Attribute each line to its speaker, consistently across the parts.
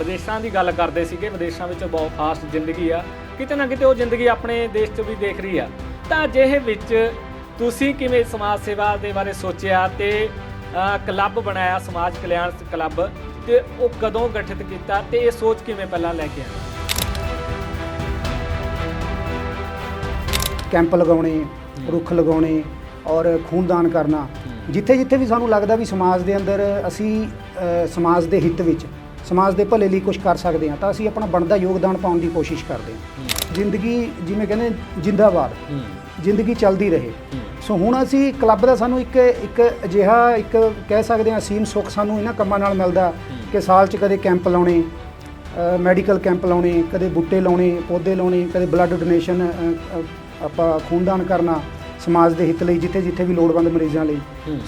Speaker 1: ਵਿਦੇਸ਼ਾਂ ਦੀ ਗੱਲ ਕਰਦੇ ਸੀਗੇ, ਵਿਦੇਸ਼ਾਂ ਵਿੱਚ ਬਹੁਤ ਫਾਸਟ ਜ਼ਿੰਦਗੀ ਆ। ਕਿਤੇ ਨਾ ਕਿਤੇ ਉਹ ਜ਼ਿੰਦਗੀ ਆਪਣੇ ਦੇਸ਼ 'ਚ ਵੀ ਦੇਖ ਰਹੀ ਆ। ਤਾਂ ਅਜਿਹੇ ਵਿੱਚ ਤੁਸੀਂ ਕਿਵੇਂ ਸਮਾਜ ਸੇਵਾ ਦੇ ਬਾਰੇ ਸੋਚਿਆ ਤੇ ਕਲੱਬ ਬਣਾਇਆ, ਸਮਾਜ ਕਲਿਆਣ ਕਲੱਬ ਤੇ ਉਹ ਕਦੋਂ ਗਠਿਤ ਕੀਤਾ ਤੇ ਇਹ ਸੋਚ ਕਿਵੇਂ ਪਹਿਲਾਂ ਲੈ ਕੇ ਆਏ?
Speaker 2: ਕੈਂਪ ਲਗਾਉਣੇ, ਰੁੱਖ ਲਗਾਉਣੇ ਔਰ ਖੂਨਦਾਨ ਕਰਨਾ। ਜਿੱਥੇ ਜਿੱਥੇ ਵੀ ਸਾਨੂੰ ਲੱਗਦਾ ਵੀ ਸਮਾਜ ਦੇ ਅੰਦਰ ਅਸੀਂ ਸਮਾਜ ਦੇ ਹਿੱਤ ਵਿੱਚ ਸਮਾਜ ਦੇ ਭਲੇ ਲਈ ਕੁਝ ਕਰ ਸਕਦੇ ਹਾਂ ਤਾਂ ਅਸੀਂ ਆਪਣਾ ਬਣਦਾ ਯੋਗਦਾਨ ਪਾਉਣ ਦੀ ਕੋਸ਼ਿਸ਼ ਕਰਦੇ ਹਾਂ। ਜ਼ਿੰਦਗੀ ਜਿਵੇਂ ਕਹਿੰਦੇ ਜਿੰਦਾਬਾਦ। ਜ਼ਿੰਦਗੀ ਚੱਲਦੀ ਰਹੇ। ਸੋ ਹੁਣ ਅਸੀਂ ਕਲੱਬ ਦਾ ਸਾਨੂੰ ਇੱਕ ਇੱਕ ਅਜਿਹਾ ਇੱਕ ਕਹਿ ਸਕਦੇ ਹਾਂ ਅਸੀਮ ਸੁੱਖ ਸਾਨੂੰ ਇਹਨਾਂ ਕੰਮਾਂ ਨਾਲ ਮਿਲਦਾ ਕਿ ਸਾਲ 'ਚ ਕਦੇ ਕੈਂਪ ਲਾਉਣੇ ਮੈਡੀਕਲ ਕੈਂਪ ਲਾਉਣੇ ਕਦੇ ਬੂਟੇ ਲਾਉਣੇ ਪੌਦੇ ਲਾਉਣੇ ਕਦੇ ਬਲੱਡ ਡੋਨੇਸ਼ਨ ਆਪਾਂ ਖੂਨਦਾਨ ਕਰਨਾ। ਸਮਾਜ ਦੇ ਹਿੱਤ ਲਈ ਜਿੱਥੇ ਜਿੱਥੇ ਵੀ ਲੋੜਵੰਦ ਮਰੀਜ਼ਾਂ ਲਈ।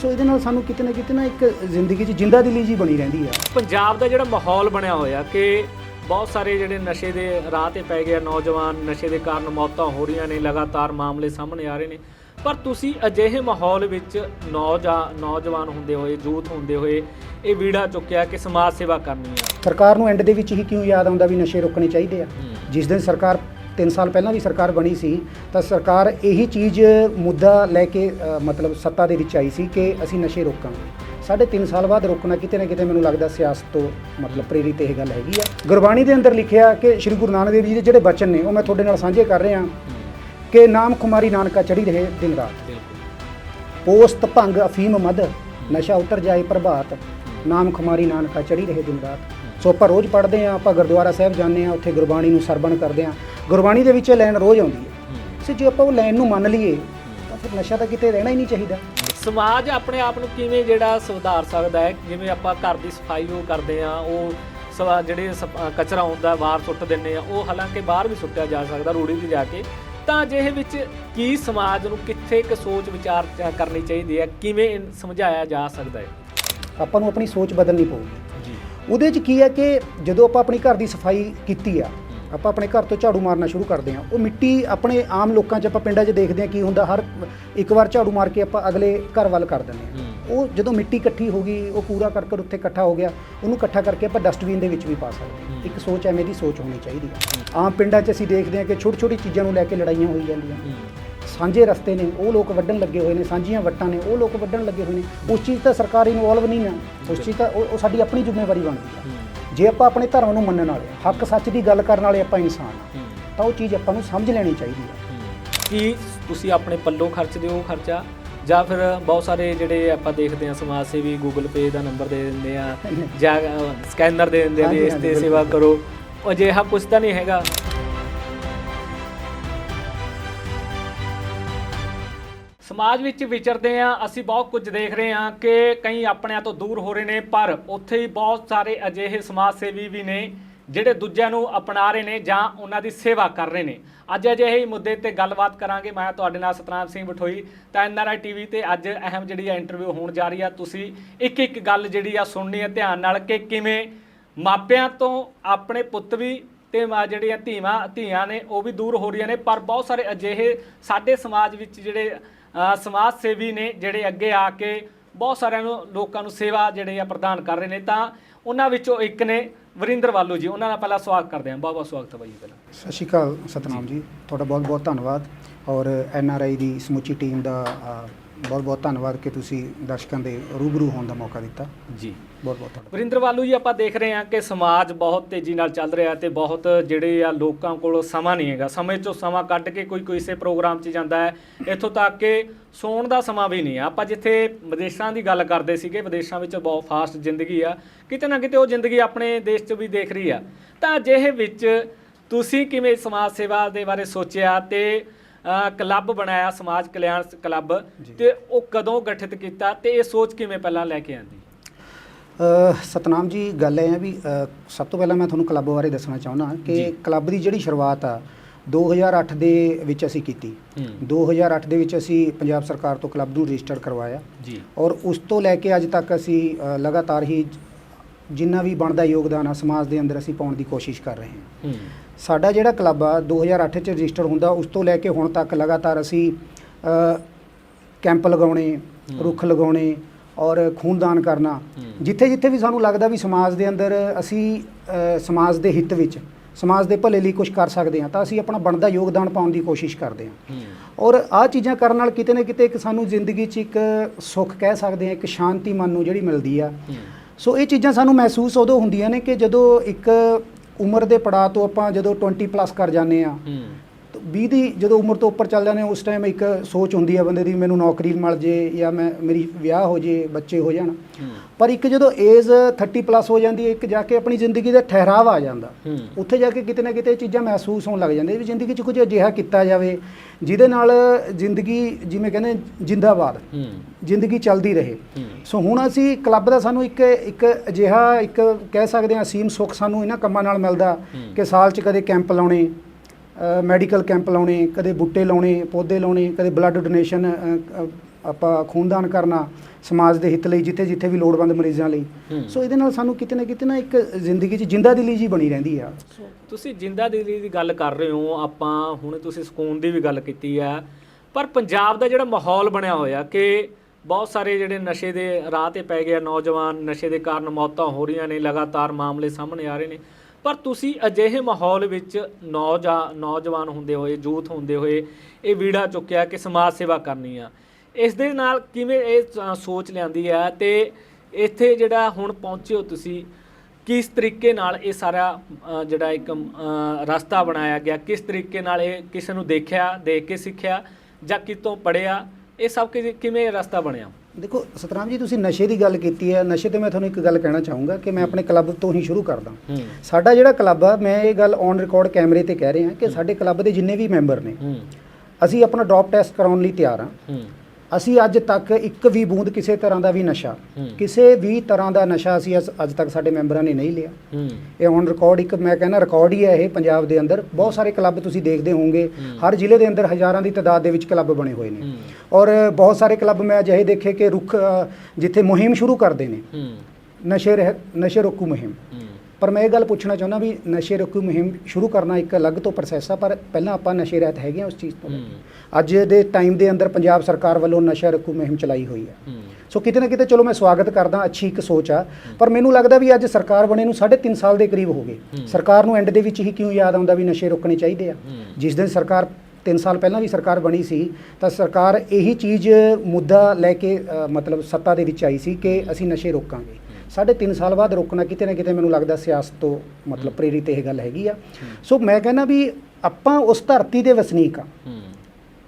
Speaker 2: ਸੋ ਇਹਦੇ ਨਾਲ ਸਾਨੂੰ ਕਿਤੇ ਨਾ ਕਿਤੇ ਨਾ ਇੱਕ ਜ਼ਿੰਦਗੀ 'ਚ ਜਿੰਦਾ ਦਿਲੀ ਜੀ ਬਣੀ ਰਹਿੰਦੀ ਆ।
Speaker 1: ਪੰਜਾਬ ਦਾ ਜਿਹੜਾ ਮਾਹੌਲ ਬਣਿਆ ਹੋਇਆ ਕਿ ਬਹੁਤ ਸਾਰੇ ਜਿਹੜੇ ਨਸ਼ੇ ਦੇ ਰਾਹ ਤੇ ਪੈ ਗਏ ਨੌਜਵਾਨ ਨਸ਼ੇ ਦੇ ਕਾਰਨ ਮੌਤਾਂ ਹੋ ਰਹੀਆਂ ਨੇ ਲਗਾਤਾਰ ਮਾਮਲੇ ਸਾਹਮਣੇ ਆ ਰਹੇ ਨੇ। ਪਰ ਤੁਸੀਂ ਅਜਿਹੇ ਮਾਹੌਲ ਵਿੱਚ ਨੌਜਾ ਨੌਜਵਾਨ ਹੁੰਦੇ ਹੋਏ ਯੂਥ ਹੁੰਦੇ ਹੋਏ ਇਹ ਵੀੜਾ ਚੁੱਕਿਆ ਕਿ ਸਮਾਜ ਸੇਵਾ ਕਰਨੀ ਆ।
Speaker 2: ਸਰਕਾਰ ਨੂੰ ਐਂਡ ਦੇ ਵਿੱਚ ਹੀ ਕਿਉਂ ਯਾਦ ਆਉਂਦਾ ਵੀ ਨਸ਼ੇ ਰੋਕਣੇ ਚਾਹੀਦੇ ਆ? ਜਿਸ ਦਿਨ ਸਰਕਾਰ 3 ਸਾਲ ਪਹਿਲਾਂ ਵੀ ਸਰਕਾਰ ਬਣੀ ਸੀ ਤਾਂ ਸਰਕਾਰ ਇਹੀ ਚੀਜ਼ ਮੁੱਦਾ ਲੈ ਕੇ ਅ, ਮਤਲਬ ਸੱਤਾ ਦੇ ਵਿੱਚ ਆਈ ਸੀ ਕਿ ਅਸੀਂ ਨਸ਼ੇ ਰੋਕਾਂਗੇ। ਸਾਢੇ 3 ਸਾਲ ਬਾਅਦ ਰੋਕਣਾ ਕਿਤੇ ਨਾ ਕਿਤੇ ਮੈਨੂੰ ਲੱਗਦਾ ਸਿਆਸਤ ਤੋਂ ਮਤਲਬ ਪ੍ਰੇਰਿਤ ਇਹ ਗੱਲ ਹੈਗੀ ਆ। ਗੁਰਬਾਣੀ ਦੇ ਅੰਦਰ ਲਿਖਿਆ ਕਿ ਸ੍ਰੀ ਗੁਰੂ ਨਾਨਕ ਦੇਵ ਜੀ ਦੇ ਜਿਹੜੇ ਬਚਨ ਨੇ ਉਹ ਮੈਂ ਤੁਹਾਡੇ ਨਾਲ ਸਾਂਝੇ ਕਰ ਰਿਹਾ ਕਿ ਨਾਮ ਕੁਮਾਰੀ ਨਾਨਕਾ ਚੜੀ ਰਹੇ ਦਿਨ ਰਾਤ। ਪੋਸਤ ਭੰਗ ਅਫੀਮ ਮਦ ਨਸ਼ਾ ਉਤਰ ਜਾਏ ਪ੍ਰਭਾਤ ਨਾਮ ਖੁਮਾਰੀ ਨਾਨਕਾ ਚੜੀ ਰਹੇ ਦਿਨ ਰਾਤ। ਸੋ ਆਪਾਂ ਰੋਜ਼ ਪੜ੍ਹਦੇ ਆ ਆਪਾਂ ਗੁਰਦੁਆਰਾ ਸਾਹਿਬ ਜਾਂਦੇ ਆ ਉੱਥੇ ਗੁਰਬਾਣੀ ਨੂੰ ਸਰਵਣ ਕਰਦੇ ਆ ਗੁਰਬਾਣੀ ਦੇ ਵਿੱਚ ਇਹ ਲਾਈਨ ਰੋਜ਼ ਆਉਂਦੀ ਹੈ। ਸੋ ਜੇ ਆਪਾਂ ਉਹ ਲਾਈਨ ਨੂੰ ਮੰਨ ਲਈਏ ਤਾਂ ਫਿਰ ਨਸ਼ਾ ਤਾਂ ਕਿਤੇ ਰਹਿਣਾ ਹੀ ਨਹੀਂ ਚਾਹੀਦਾ।
Speaker 1: ਸਮਾਜ ਆਪਣੇ ਆਪ ਨੂੰ ਕਿਵੇਂ ਜਿਹੜਾ ਸੁਧਾਰ ਸਕਦਾ ਹੈ? ਜਿਵੇਂ ਆਪਾਂ ਘਰ ਦੀ ਸਫ਼ਾਈ ਉਹ ਕਰਦੇ ਆ ਉਹ ਸਵਾ ਜਿਹੜੇ ਕਚਰਾ ਹੁੰਦਾ ਬਾਹਰ ਸੁੱਟ ਦਿੰਨੇ ਆ ਉਹ ਹਾਲਾਂਕਿ ਬਾਹਰ ਵੀ ਸੁੱਟਿਆ ਜਾ ਸਕਦਾ ਰੂੜੀ ਤੇ ਜਾ ਕੇ। ਤਾਂ ਅਜਿਹੇ ਵਿੱਚ ਕੀ ਸਮਾਜ ਨੂੰ ਕਿੱਥੇ ਇੱਕ ਸੋਚ ਵਿਚਾਰ ਕਰਨੀ ਚਾਹੀਦੀ ਹੈ? ਕਿਵੇਂ ਸਮਝਾਇਆ ਜਾ ਸਕਦਾ ਹੈ?
Speaker 2: ਆਪਾਂ ਨੂੰ ਆਪਣੀ ਸੋਚ ਬਦਲਣੀ ਪਊਗੀ। ਉਹਦੇ 'ਚ ਕੀ ਹੈ ਕਿ ਜਦੋਂ ਆਪਾਂ ਆਪਣੀ ਘਰ ਦੀ ਸਫ਼ਾਈ ਕੀਤੀ ਆ ਆਪਾਂ ਆਪਣੇ ਘਰ ਤੋਂ ਝਾੜੂ ਮਾਰਨਾ ਸ਼ੁਰੂ ਕਰਦੇ ਆ ਉਹ ਮਿੱਟੀ ਆਪਣੇ ਆਮ ਲੋਕਾਂ 'ਚ ਆਪਾਂ ਪਿੰਡਾਂ 'ਚ ਦੇਖਦੇ ਆ ਕੀ ਹੁੰਦਾ ਹਰ ਇੱਕ ਵਾਰ ਝਾੜੂ ਮਾਰ ਕੇ ਆਪਾਂ ਅਗਲੇ ਘਰ ਵੱਲ ਕਰ ਦਿੰਦੇ ਆ ਉਹ ਜਦੋਂ ਮਿੱਟੀ ਇਕੱਠੀ ਹੋ ਗਈ ਉਹ ਕੂੜਾ ਕਰਕਟ ਉੱਥੇ ਇਕੱਠਾ ਹੋ ਗਿਆ ਉਹਨੂੰ ਇਕੱਠਾ ਕਰਕੇ ਆਪਾਂ ਡਸਟਬਿਨ ਦੇ ਵਿੱਚ ਵੀ ਪਾ ਸਕਦੇ ਹਾਂ। ਇੱਕ ਸੋਚ ਐਵੇਂ ਦੀ ਸੋਚ ਹੋਣੀ ਚਾਹੀਦੀ ਹੈ। ਆਮ ਪਿੰਡਾਂ 'ਚ ਅਸੀਂ ਦੇਖਦੇ ਹਾਂ ਕਿ ਛੋਟੀ ਛੋਟੀ ਚੀਜ਼ਾਂ ਨੂੰ ਲੈ ਕੇ ਲੜਾਈਆਂ ਹੋਈ ਜਾਂਦੀਆਂ। ਸਾਂਝੇ ਰਸਤੇ ਨੇ ਉਹ ਲੋਕ ਵੱਢਣ ਲੱਗੇ ਹੋਏ ਨੇ ਸਾਂਝੀਆਂ ਵੱਟਾਂ ਨੇ ਉਹ ਲੋਕ ਵੱਢਣ ਲੱਗੇ ਹੋਏ ਨੇ ਉਸ ਚੀਜ਼ ਤਾਂ ਸਰਕਾਰ ਇਨਵੋਲਵ ਨਹੀਂ ਆ ਉਸ ਚੀਜ਼ ਤਾਂ ਉਹ ਉਹ ਸਾਡੀ ਆਪਣੀ ਜ਼ਿੰਮੇਵਾਰੀ ਬਣਦੀ ਆ ਜੇ ਆਪਾਂ ਆਪਣੇ ਧਰਮ ਨੂੰ ਮੰਨਣ ਵਾਲੇ ਆ, ਹੱਕ ਸੱਚ ਦੀ ਗੱਲ ਕਰਨ ਵਾਲੇ ਆਪਾਂ ਇਨਸਾਨ ਆ ਤਾਂ ਉਹ ਚੀਜ਼ ਆਪਾਂ ਨੂੰ ਸਮਝ ਲੈਣੀ ਚਾਹੀਦੀ ਆ
Speaker 1: ਕੀ ਤੁਸੀਂ ਆਪਣੇ ਪੱਲੋਂ ਖਰਚਦੇ ਹੋ ਖਰਚਾ? ਜਾਂ ਫਿਰ ਬਹੁਤ ਸਾਰੇ ਜਿਹੜੇ ਆਪਾਂ ਦੇਖਦੇ ਹਾਂ ਸਮਾਜ ਸੇਵੀ ਗੂਗਲ ਪੇ ਦਾ ਨੰਬਰ ਦੇ ਦਿੰਦੇ ਆ ਜਾਂ ਸਕੈਨਰ ਦੇ ਦਿੰਦੇ ਨੇ ਇਸ ਤੇ। ਸੇਵਾ ਕਰੋ। ਉਹ ਅਜਿਹਾ ਕੁਛ ਤਾਂ ਨਹੀਂ ਹੈਗਾ। ਸਮਾਜ ਵਿੱਚ ਵਿਚਰਦੇ ਆ ਅਸੀਂ ਬਹੁਤ ਕੁਝ ਦੇਖ ਰਹੇ ਹਾਂ ਕਿ ਕਈ ਆਪਣਿਆਂ ਤੋਂ ਦੂਰ ਹੋ ਰਹੇ ਨੇ, ਪਰ ਉੱਥੇ ਹੀ ਬਹੁਤ ਸਾਰੇ ਅਜਿਹੇ ਸਮਾਜ ਸੇਵੀ ਵੀ ਨੇ ਜਿਹੜੇ ਦੂਜਿਆਂ ਨੂੰ ਅਪਣਾ ਰਹੇ ਨੇ ਜਾਂ ਉਹਨਾਂ ਦੀ ਸੇਵਾ ਕਰ ਰਹੇ ਨੇ। ਅੱਜ ਅਜਿਹੇ ਹੀ ਮੁੱਦੇ ਤੇ ਗੱਲਬਾਤ ਕਰਾਂਗੇ। ਮੈਂ ਤੁਹਾਡੇ ਨਾਲ ਸਤਨਾਮ ਸਿੰਘ ਬਠੋਈ, ਤਾਂ ਐਨਆਰਆਈ ਟੀਵੀ ਤੇ ਅੱਜ ਅਹਿਮ ਜਿਹੜੀ ਆ ਇੰਟਰਵਿਊ ਹੋਣ ਜਾ ਰਹੀ ਆ। ਤੁਸੀਂ ਇੱਕ ਇੱਕ ਗੱਲ ਜਿਹੜੀ ਆ ਸੁਣਨੀ ਹੈ ਧਿਆਨ ਨਾਲ ਕਿ ਕਿਵੇਂ ਮਾਪਿਆਂ ਤੋਂ ਆਪਣੇ ਪੁੱਤ ਵੀ ਤੇ ਮਾ ਜਿਹੜੀਆਂ ਧੀਆਂ ਧੀਆਂ ਨੇ ਉਹ ਵੀ ਦੂਰ ਹੋ ਰਹੀਆਂ ਨੇ, ਪਰ ਬਹੁਤ ਸਾਰੇ ਅਜਿਹੇ ਸਾਡੇ ਸਮਾਜ ਵਿੱਚ ਜਿਹੜੇ ਸਮਾਜ ਸੇਵੀ ਨੇ ਜਿਹੜੇ ਅੱਗੇ ਆ ਕੇ ਬਹੁਤ ਸਾਰਿਆਂ ਨੂੰ ਲੋਕਾਂ ਨੂੰ ਸੇਵਾ ਜਿਹੜੇ ਆ ਪ੍ਰਦਾਨ ਕਰ ਰਹੇ ਨੇ ਤਾਂ ਉਹਨਾਂ ਵਿੱਚੋਂ ਇੱਕ ਨੇ ਵਰਿੰਦਰ ਵਾਲੂ ਜੀ ਉਹਨਾਂ ਦਾ ਪਹਿਲਾਂ ਸਵਾਗਤ ਕਰਦੇ ਹਾਂ। ਬਹੁਤ ਬਹੁਤ ਸਵਾਗਤ ਹੈ ਬਾਈ ਜੀ ਪਹਿਲਾਂ।
Speaker 2: ਸਤਿ ਸ਼੍ਰੀ ਅਕਾਲ ਸਤਨਾਮ ਜੀ। ਤੁਹਾਡਾ ਬਹੁਤ ਬਹੁਤ ਧੰਨਵਾਦ ਔਰ ਐਨ ਆਰ ਆਈ ਦੀ ਸਮੁੱਚੀ ਟੀਮ ਦਾ ਬਹੁਤ ਬਹੁਤ ਧੰਨਵਾਦ ਕਿ ਤੁਸੀਂ ਦਰਸ਼ਕਾਂ ਦੇ ਰੂਬਰੂ ਹੋਣ ਦਾ ਮੌਕਾ ਦਿੱਤਾ।
Speaker 1: ਜੀ।
Speaker 2: ਬਹੁਤ ਬਹੁਤ ਤੁਹਾਡਾ
Speaker 1: ਵਰਿੰਦਰ ਵਾਲੂ ਜੀ ਆਪਾਂ ਦੇਖ ਰਹੇ ਹਾਂ ਕਿ ਸਮਾਜ ਬਹੁਤ ਤੇਜ਼ੀ ਨਾਲ ਚੱਲ ਰਿਹਾ ਤੇ ਬਹੁਤ ਜਿਹੜੇ ਆ ਲੋਕਾਂ ਕੋਲ ਸਮਾਂ ਨਹੀਂ ਹੈਗਾ। ਸਮੇਂ ਚੋਂ ਸਮਾਂ ਕੱਢ ਕੇ ਕੋਈ ਕਿਸੇ ਪ੍ਰੋਗਰਾਮ 'ਚ ਜਾਂਦਾ ਹੈ। ਇੱਥੋਂ ਤੱਕ ਕਿ ਸੌਣ ਦਾ ਸਮਾਂ ਵੀ ਨਹੀਂ ਆ। ਆਪਾਂ ਜਿੱਥੇ ਵਿਦੇਸ਼ਾਂ ਦੀ ਗੱਲ ਕਰਦੇ ਸੀਗੇ ਵਿਦੇਸ਼ਾਂ ਵਿੱਚ ਬਹੁਤ ਫਾਸਟ ਜ਼ਿੰਦਗੀ ਆ। ਕਿਤੇ ਨਾ ਕਿਤੇ ਉਹ ਜ਼ਿੰਦਗੀ ਆਪਣੇ ਦੇਸ਼ 'ਚ ਵੀ ਦੇਖ ਰਹੀ ਆ। ਤਾਂ ਅਜਿਹੇ ਵਿੱਚ ਤੁਸੀਂ ਕਿਵੇਂ ਸਮਾਜ ਸੇਵਾ ਦੇ ਬਾਰੇ ਸੋਚਿਆ ਤੇ ਕਲੱਬ ਬਣਾਇਆ ਸਮਾਜ ਕਲਿਆਣ ਕਲੱਬ ਤੇ ਉਹ ਕਦੋਂ ਗਠਿਤ ਕੀਤਾ ਤੇ ਇਹ ਸੋਚ ਕਿਵੇਂ ਪਹਿਲਾਂ ਲੈ ਕੇ ਆਂਦੀ?
Speaker 2: ਸਤਨਾਮ ਜੀ ਗੱਲ ਇਹ ਹੈ ਵੀ ਸਭ ਤੋਂ ਪਹਿਲਾਂ ਮੈਂ ਤੁਹਾਨੂੰ ਕਲੱਬ ਬਾਰੇ ਦੱਸਣਾ ਚਾਹੁੰਦਾ ਕਿ। ਕਲੱਬ ਦੀ ਜਿਹੜੀ ਸ਼ੁਰੂਆਤ ਆ 2008 ਦੇ ਵਿੱਚ ਅਸੀਂ ਕੀਤੀ। 2008 ਦੇ ਵਿੱਚ ਅਸੀਂ ਪੰਜਾਬ ਸਰਕਾਰ ਤੋਂ ਕਲੱਬ ਨੂੰ ਰਜਿਸਟਰ ਕਰਵਾਇਆ।
Speaker 1: ਜੀ।
Speaker 2: ਔਰ ਉਸ ਤੋਂ ਲੈ ਕੇ ਅੱਜ ਤੱਕ ਅਸੀਂ ਲਗਾਤਾਰ ਹੀ ਜਿੰਨਾ ਵੀ ਬਣਦਾ ਯੋਗਦਾਨ ਆ ਸਮਾਜ ਦੇ ਅੰਦਰ ਅਸੀਂ ਪਾਉਣ ਦੀ ਕੋਸ਼ਿਸ਼ ਕਰ ਰਹੇ ਹਾਂ। ਸਾਡਾ ਜਿਹੜਾ ਕਲੱਬ ਆ 2008 ਚ ਰਜਿਸਟਰ ਹੁੰਦਾ ਉਸ ਤੋਂ ਲੈ ਕੇ ਹੁਣ ਤੱਕ ਲਗਾਤਾਰ ਅਸੀਂ ਕੈਂਪ ਲਗਾਉਣੇ ਰੁੱਖ ਲਗਾਉਣੇ ਔਰ ਖੂਨਦਾਨ ਕਰਨਾ। ਜਿੱਥੇ ਜਿੱਥੇ ਵੀ ਸਾਨੂੰ ਲੱਗਦਾ ਵੀ ਸਮਾਜ ਦੇ ਅੰਦਰ ਅਸੀਂ ਸਮਾਜ ਦੇ ਹਿੱਤ ਵਿੱਚ ਸਮਾਜ ਦੇ ਭਲੇ ਲਈ ਕੁਝ ਕਰ ਸਕਦੇ ਹਾਂ ਤਾਂ ਅਸੀਂ ਆਪਣਾ ਬਣਦਾ ਯੋਗਦਾਨ ਪਾਉਣ ਦੀ ਕੋਸ਼ਿਸ਼ ਕਰਦੇ ਹਾਂ। ਔਰ ਆਹ ਚੀਜ਼ਾਂ ਕਰਨ ਨਾਲ ਕਿਤੇ ਨਾ ਕਿਤੇ ਇੱਕ ਸਾਨੂੰ ਜ਼ਿੰਦਗੀ 'ਚ ਇੱਕ ਸੁੱਖ ਕਹਿ ਸਕਦੇ ਹਾਂ ਇੱਕ ਸ਼ਾਂਤੀ ਮਨ ਨੂੰ ਜਿਹੜੀ ਮਿਲਦੀ ਆ। ਸੋ ਇਹ ਚੀਜ਼ਾਂ ਸਾਨੂੰ ਮਹਿਸੂਸ ਉਦੋਂ ਹੁੰਦੀਆਂ ਨੇ ਕਿ ਜਦੋਂ ਇੱਕ ਉਮਰ ਦੇ ਪੜਾਅ ਤੋਂ ਆਪਾਂ ਜਦੋਂ 20 ਪਲੱਸ ਕਰ ਜਾਂਦੇ ਆ 20 ਦੀ ਜਦੋਂ ਉਮਰ ਤੋਂ ਉੱਪਰ ਚੱਲ ਜਾਂਦੇ ਹਾਂ, ਉਸ ਟਾਈਮ ਇੱਕ ਸੋਚ ਹੁੰਦੀ ਆ ਬੰਦੇ ਦੀ ਮੈਨੂੰ ਨੌਕਰੀ ਮਿਲ ਜੇ ਜਾਂ ਮੈਂ ਮੇਰੀ ਵਿਆਹ ਹੋ ਜੇ ਬੱਚੇ ਹੋ ਜਾਣ। ਪਰ ਇੱਕ ਜਦੋਂ ਏਜ 30 ਪਲੱਸ ਹੋ ਜਾਂਦੀ ਹੈ ਇੱਕ ਜਾ ਕੇ ਆਪਣੀ ਜ਼ਿੰਦਗੀ ਦਾ ਠਹਿਰਾਵ ਆ ਜਾਂਦਾ। ਉੱਥੇ ਜਾ ਕੇ ਕਿਤੇ ਨਾ ਕਿਤੇ ਚੀਜ਼ਾਂ ਮਹਿਸੂਸ ਹੋਣ ਲੱਗ ਜਾਂਦੀਆਂ ਵੀ ਜ਼ਿੰਦਗੀ 'ਚ ਕੁਝ ਅਜਿਹਾ ਕੀਤਾ ਜਾਵੇ ਜਿਹਦੇ ਨਾਲ ਜ਼ਿੰਦਗੀ ਜਿਵੇਂ ਕਹਿੰਦੇ ਜਿੰਦਾਬਾਦ। ਜ਼ਿੰਦਗੀ ਚੱਲਦੀ ਰਹੇ। ਸੋ ਹੁਣ ਅਸੀਂ ਕਲੱਬ ਦਾ ਸਾਨੂੰ ਇੱਕ ਇੱਕ ਅਜਿਹਾ ਇੱਕ ਕਹਿ ਸਕਦੇ ਹਾਂ ਅਸੀਮ ਸੁੱਖ ਸਾਨੂੰ ਇਹਨਾਂ ਕੰਮਾਂ ਨਾਲ ਮਿਲਦਾ ਕਿ ਸਾਲ 'ਚ ਕਦੇ ਕੈਂਪ ਲਾਉਣੇ ਮੈਡੀਕਲ ਕੈਂਪ ਲਾਉਣੇ ਕਦੇ ਬੂਟੇ ਲਾਉਣੇ ਪੌਦੇ ਲਾਉਣੇ ਕਦੇ ਬਲੱਡ ਡੋਨੇਸ਼ਨ ਆਪਾਂ ਖੂਨਦਾਨ ਕਰਨਾ ਸਮਾਜ ਦੇ ਹਿੱਤ ਲਈ ਜਿੱਥੇ ਜਿੱਥੇ ਵੀ ਲੋੜਵੰਦ ਮਰੀਜ਼ਾਂ ਲਈ। ਸੋ ਇਹਦੇ ਨਾਲ ਸਾਨੂੰ ਕਿਤੇ ਨਾ ਕਿਤੇ ਨਾ ਇੱਕ ਜ਼ਿੰਦਗੀ 'ਚ ਜਿੰਦਾ ਦਿਲੀ ਜੀ ਬਣੀ ਰਹਿੰਦੀ ਆ।
Speaker 1: ਤੁਸੀਂ ਜਿੰਦਾ ਦਿਲੀ ਦੀ ਗੱਲ ਕਰ ਰਹੇ ਹੋ ਆਪਾਂ ਹੁਣ ਤੁਸੀਂ ਸਕੂਨ ਦੀ ਵੀ ਗੱਲ ਕੀਤੀ ਆ ਪਰ ਪੰਜਾਬ ਦਾ ਜਿਹੜਾ ਮਾਹੌਲ ਬਣਿਆ ਹੋਇਆ ਕਿ ਬਹੁਤ ਸਾਰੇ ਜਿਹੜੇ ਨਸ਼ੇ ਦੇ ਰਾਹ ਤੇ ਪੈ ਗਏ ਨੌਜਵਾਨ ਨਸ਼ੇ ਦੇ ਕਾਰਨ ਮੌਤਾਂ ਹੋ ਰਹੀਆਂ ਨੇ ਲਗਾਤਾਰ ਮਾਮਲੇ ਸਾਹਮਣੇ ਆ ਰਹੇ ਨੇ। ਪਰ ਤੁਸੀਂ ਅਜਿਹੇ ਮਾਹੌਲ ਵਿੱਚ ਨੌਜਾ, ਨੌਜਵਾਨ ਹੁੰਦੇ ਹੋਏ, ਯੂਥ ਹੁੰਦੇ ਹੋਏ ਇਹ ਵੀੜਾ ਚੁੱਕਿਆ ਕਿ ਸਮਾਜ ਸੇਵਾ ਕਰਨੀ ਆ। ਇਸ ਦੇ ਨਾਲ ਕਿਵੇਂ ਇਹ ਸੋਚ ਲਿਆਂਦੀ ਆ ਤੇ ਇੱਥੇ ਜਿਹੜਾ ਹੁਣ ਪਹੁੰਚੇ ਹੋ ਤੁਸੀਂ, ਕਿਸ ਤਰੀਕੇ ਨਾਲ ਇਹ ਸਾਰਾ ਜਿਹੜਾ ਇੱਕ ਰਸਤਾ ਬਣਾਇਆ ਗਿਆ, ਕਿਸ ਤਰੀਕੇ ਨਾਲ ਇਹ ਕਿਸੇ ਨੂੰ ਦੇਖਿਆ, ਦੇਖ ਕੇ ਸਿੱਖਿਆ ਜਾਂ ਕਿਤੋਂ ਪੜਿਆ ਇਹ ਸਭ ਕਿ- ਕਿਵੇਂ ਇਹ ਰਸਤਾ ਬਣਿਆ?
Speaker 2: ਦੇਖੋ ਸਤਨਾਮ ਜੀ ਤੁਸੀਂ ਨਸ਼ੇ ਦੀ ਗੱਲ ਕੀਤੀ ਹੈ। ਨਸ਼ੇ ਤੇ ਮੈਂ ਤੁਹਾਨੂੰ ਇੱਕ ਗੱਲ ਕਹਿਣਾ ਚਾਹੂੰਗਾ ਕਿ ਮੈਂ ਆਪਣੇ ਕਲੱਬ ਤੋਂ ਹੀ ਸ਼ੁਰੂ ਕਰਦਾ। ਸਾਡਾ ਜਿਹੜਾ ਕਲੱਬ ਆ ਮੈਂ ਇਹ ਗੱਲ ਔਨ ਰਿਕਾਰਡ ਕੈਮਰੇ ਤੇ ਕਹਿ ਰਿਹਾ ਕਿ ਸਾਡੇ ਕਲੱਬ ਦੇ ਜਿੰਨੇ ਵੀ ਮੈਂਬਰ ਨੇ ਅਸੀਂ ਆਪਣਾ ਡ੍ਰੌਪ ਟੈਸਟ ਕਰਾਉਣ ਲਈ ਤਿਆਰ ਹੂੰ। ਅਸੀਂ ਅੱਜ ਤੱਕ ਇੱਕ ਵੀ ਬੂੰਦ ਕਿਸੇ ਤਰ੍ਹਾਂ ਦਾ ਵੀ ਨਸ਼ਾ। ਕਿਸੇ ਵੀ ਤਰ੍ਹਾਂ ਦਾ ਨਸ਼ਾ ਅਸੀਂ ਅੱਜ- ਅੱਜ ਤੱਕ ਸਾਡੇ ਮੈਂਬਰਾਂ ਨੇ ਨਹੀਂ ਲਿਆ। ਇਹ ਔਨ ਰਿਕਾਰਡ ਇੱਕ ਮੈਂ ਕਹਿੰਦਾ ਰਿਕਾਰਡ ਹੀ ਹੈ ਇਹ ਪੰਜਾਬ ਦੇ ਅੰਦਰ। ਬਹੁਤ ਸਾਰੇ ਕਲੱਬ ਤੁਸੀਂ ਦੇਖਦੇ ਹੋਵੋਗੇ। ਹਰ ਜ਼ਿਲ੍ਹੇ ਦੇ ਅੰਦਰ ਹਜ਼ਾਰਾਂ ਦੀ ਤਾਦਾਦ ਦੇ ਵਿੱਚ ਕਲੱਬ ਬਣੇ ਹੋਏ ਨੇ। ਔਰ ਬਹੁਤ ਸਾਰੇ ਕਲੱਬ ਮੈਂ ਅਜਿਹੇ ਦੇਖੇ ਕਿ ਰੁੱਖ ਅ, ਜਿੱਥੇ ਮੁਹਿੰਮ ਸ਼ੁਰੂ ਕਰਦੇ ਨੇ। ਨਸ਼ੇ ਰਹਿ ਨਸ਼ੇ ਰੋਕੂ ਮੁਹਿੰਮ। ਪਰ ਮੈਂ ਇਹ ਗੱਲ ਪੁੱਛਣਾ ਚਾਹੁੰਦਾ ਵੀ ਨਸ਼ੇ ਰੋਕੂ ਮੁਹਿੰਮ ਸ਼ੁਰੂ ਕਰਨਾ ਇੱਕ ਅਲੱਗ ਤੋਂ ਪ੍ਰੋਸੈਸ ਆ ਪਰ ਪਹਿਲਾਂ ਆਪਾਂ ਨਸ਼ੇ ਰਹਿਤ ਹੈਗੇ ਆ ਉਸ ਚੀਜ਼ ਤੋਂ ਅੱਜ ਦੇ ਟਾਈਮ ਦੇ ਅੰਦਰ ਪੰਜਾਬ ਸਰਕਾਰ ਵੱਲੋਂ ਨਸ਼ਾ ਰੋਕੂ ਮੁਹਿੰਮ ਚਲਾਈ ਹੋਈ ਹੈ
Speaker 1: ਹੂੰ।
Speaker 2: ਸੋ ਕਿਤੇ ਨਾ ਕਿਤੇ ਚਲੋ ਮੈਂ ਸਵਾਗਤ ਕਰਦਾ ਅੱਛੀ ਇੱਕ ਸੋਚ ਆ ਪਰ ਮੈਨੂੰ ਲੱਗਦਾ ਵੀ ਅੱਜ ਸਰਕਾਰ ਬਣੇ ਨੂੰ 3.5 ਸਾਲ ਦੇ ਕਰੀਬ ਹੋ ਗਏ। ਸਰਕਾਰ ਨੂੰ ਐਂਡ ਦੇ ਵਿੱਚ ਹੀ ਕਿਉਂ ਯਾਦ ਆਉਂਦਾ ਵੀ ਨਸ਼ੇ ਰੋਕਣੇ ਚਾਹੀਦੇ ਆ? ਜਿਸ ਦਿਨ ਸਰਕਾਰ 3 ਸਾਲ ਪਹਿਲਾਂ ਵੀ ਸਰਕਾਰ ਬਣੀ ਸੀ ਤਾਂ ਸਰਕਾਰ ਇਹੀ ਚੀਜ਼ ਮੁੱਦਾ ਲੈ ਕੇ ਮਤਲਬ ਸੱਤਾ ਦੇ ਵਿੱਚ ਆਈ ਸੀ ਕਿ ਅਸੀਂ ਨਸ਼ੇ ਰੋਕਾਂਗੇ। ਸਾਢੇ 3 ਸਾਲ ਬਾਅਦ ਰੋਕਣਾ ਕਿਤੇ ਨਾ ਕਿਤੇ ਮੈਨੂੰ ਲੱਗਦਾ ਸਿਆਸਤ ਤੋਂ ਮਤਲਬ ਪ੍ਰੇਰਿਤ ਇਹ ਗੱਲ ਹੈਗੀ ਆ। ਸੋ ਮੈਂ ਕਹਿੰਦਾ ਵੀ ਆਪਾਂ ਉਸ ਧਰਤੀ ਦੇ ਵਸਨੀਕ ਆ।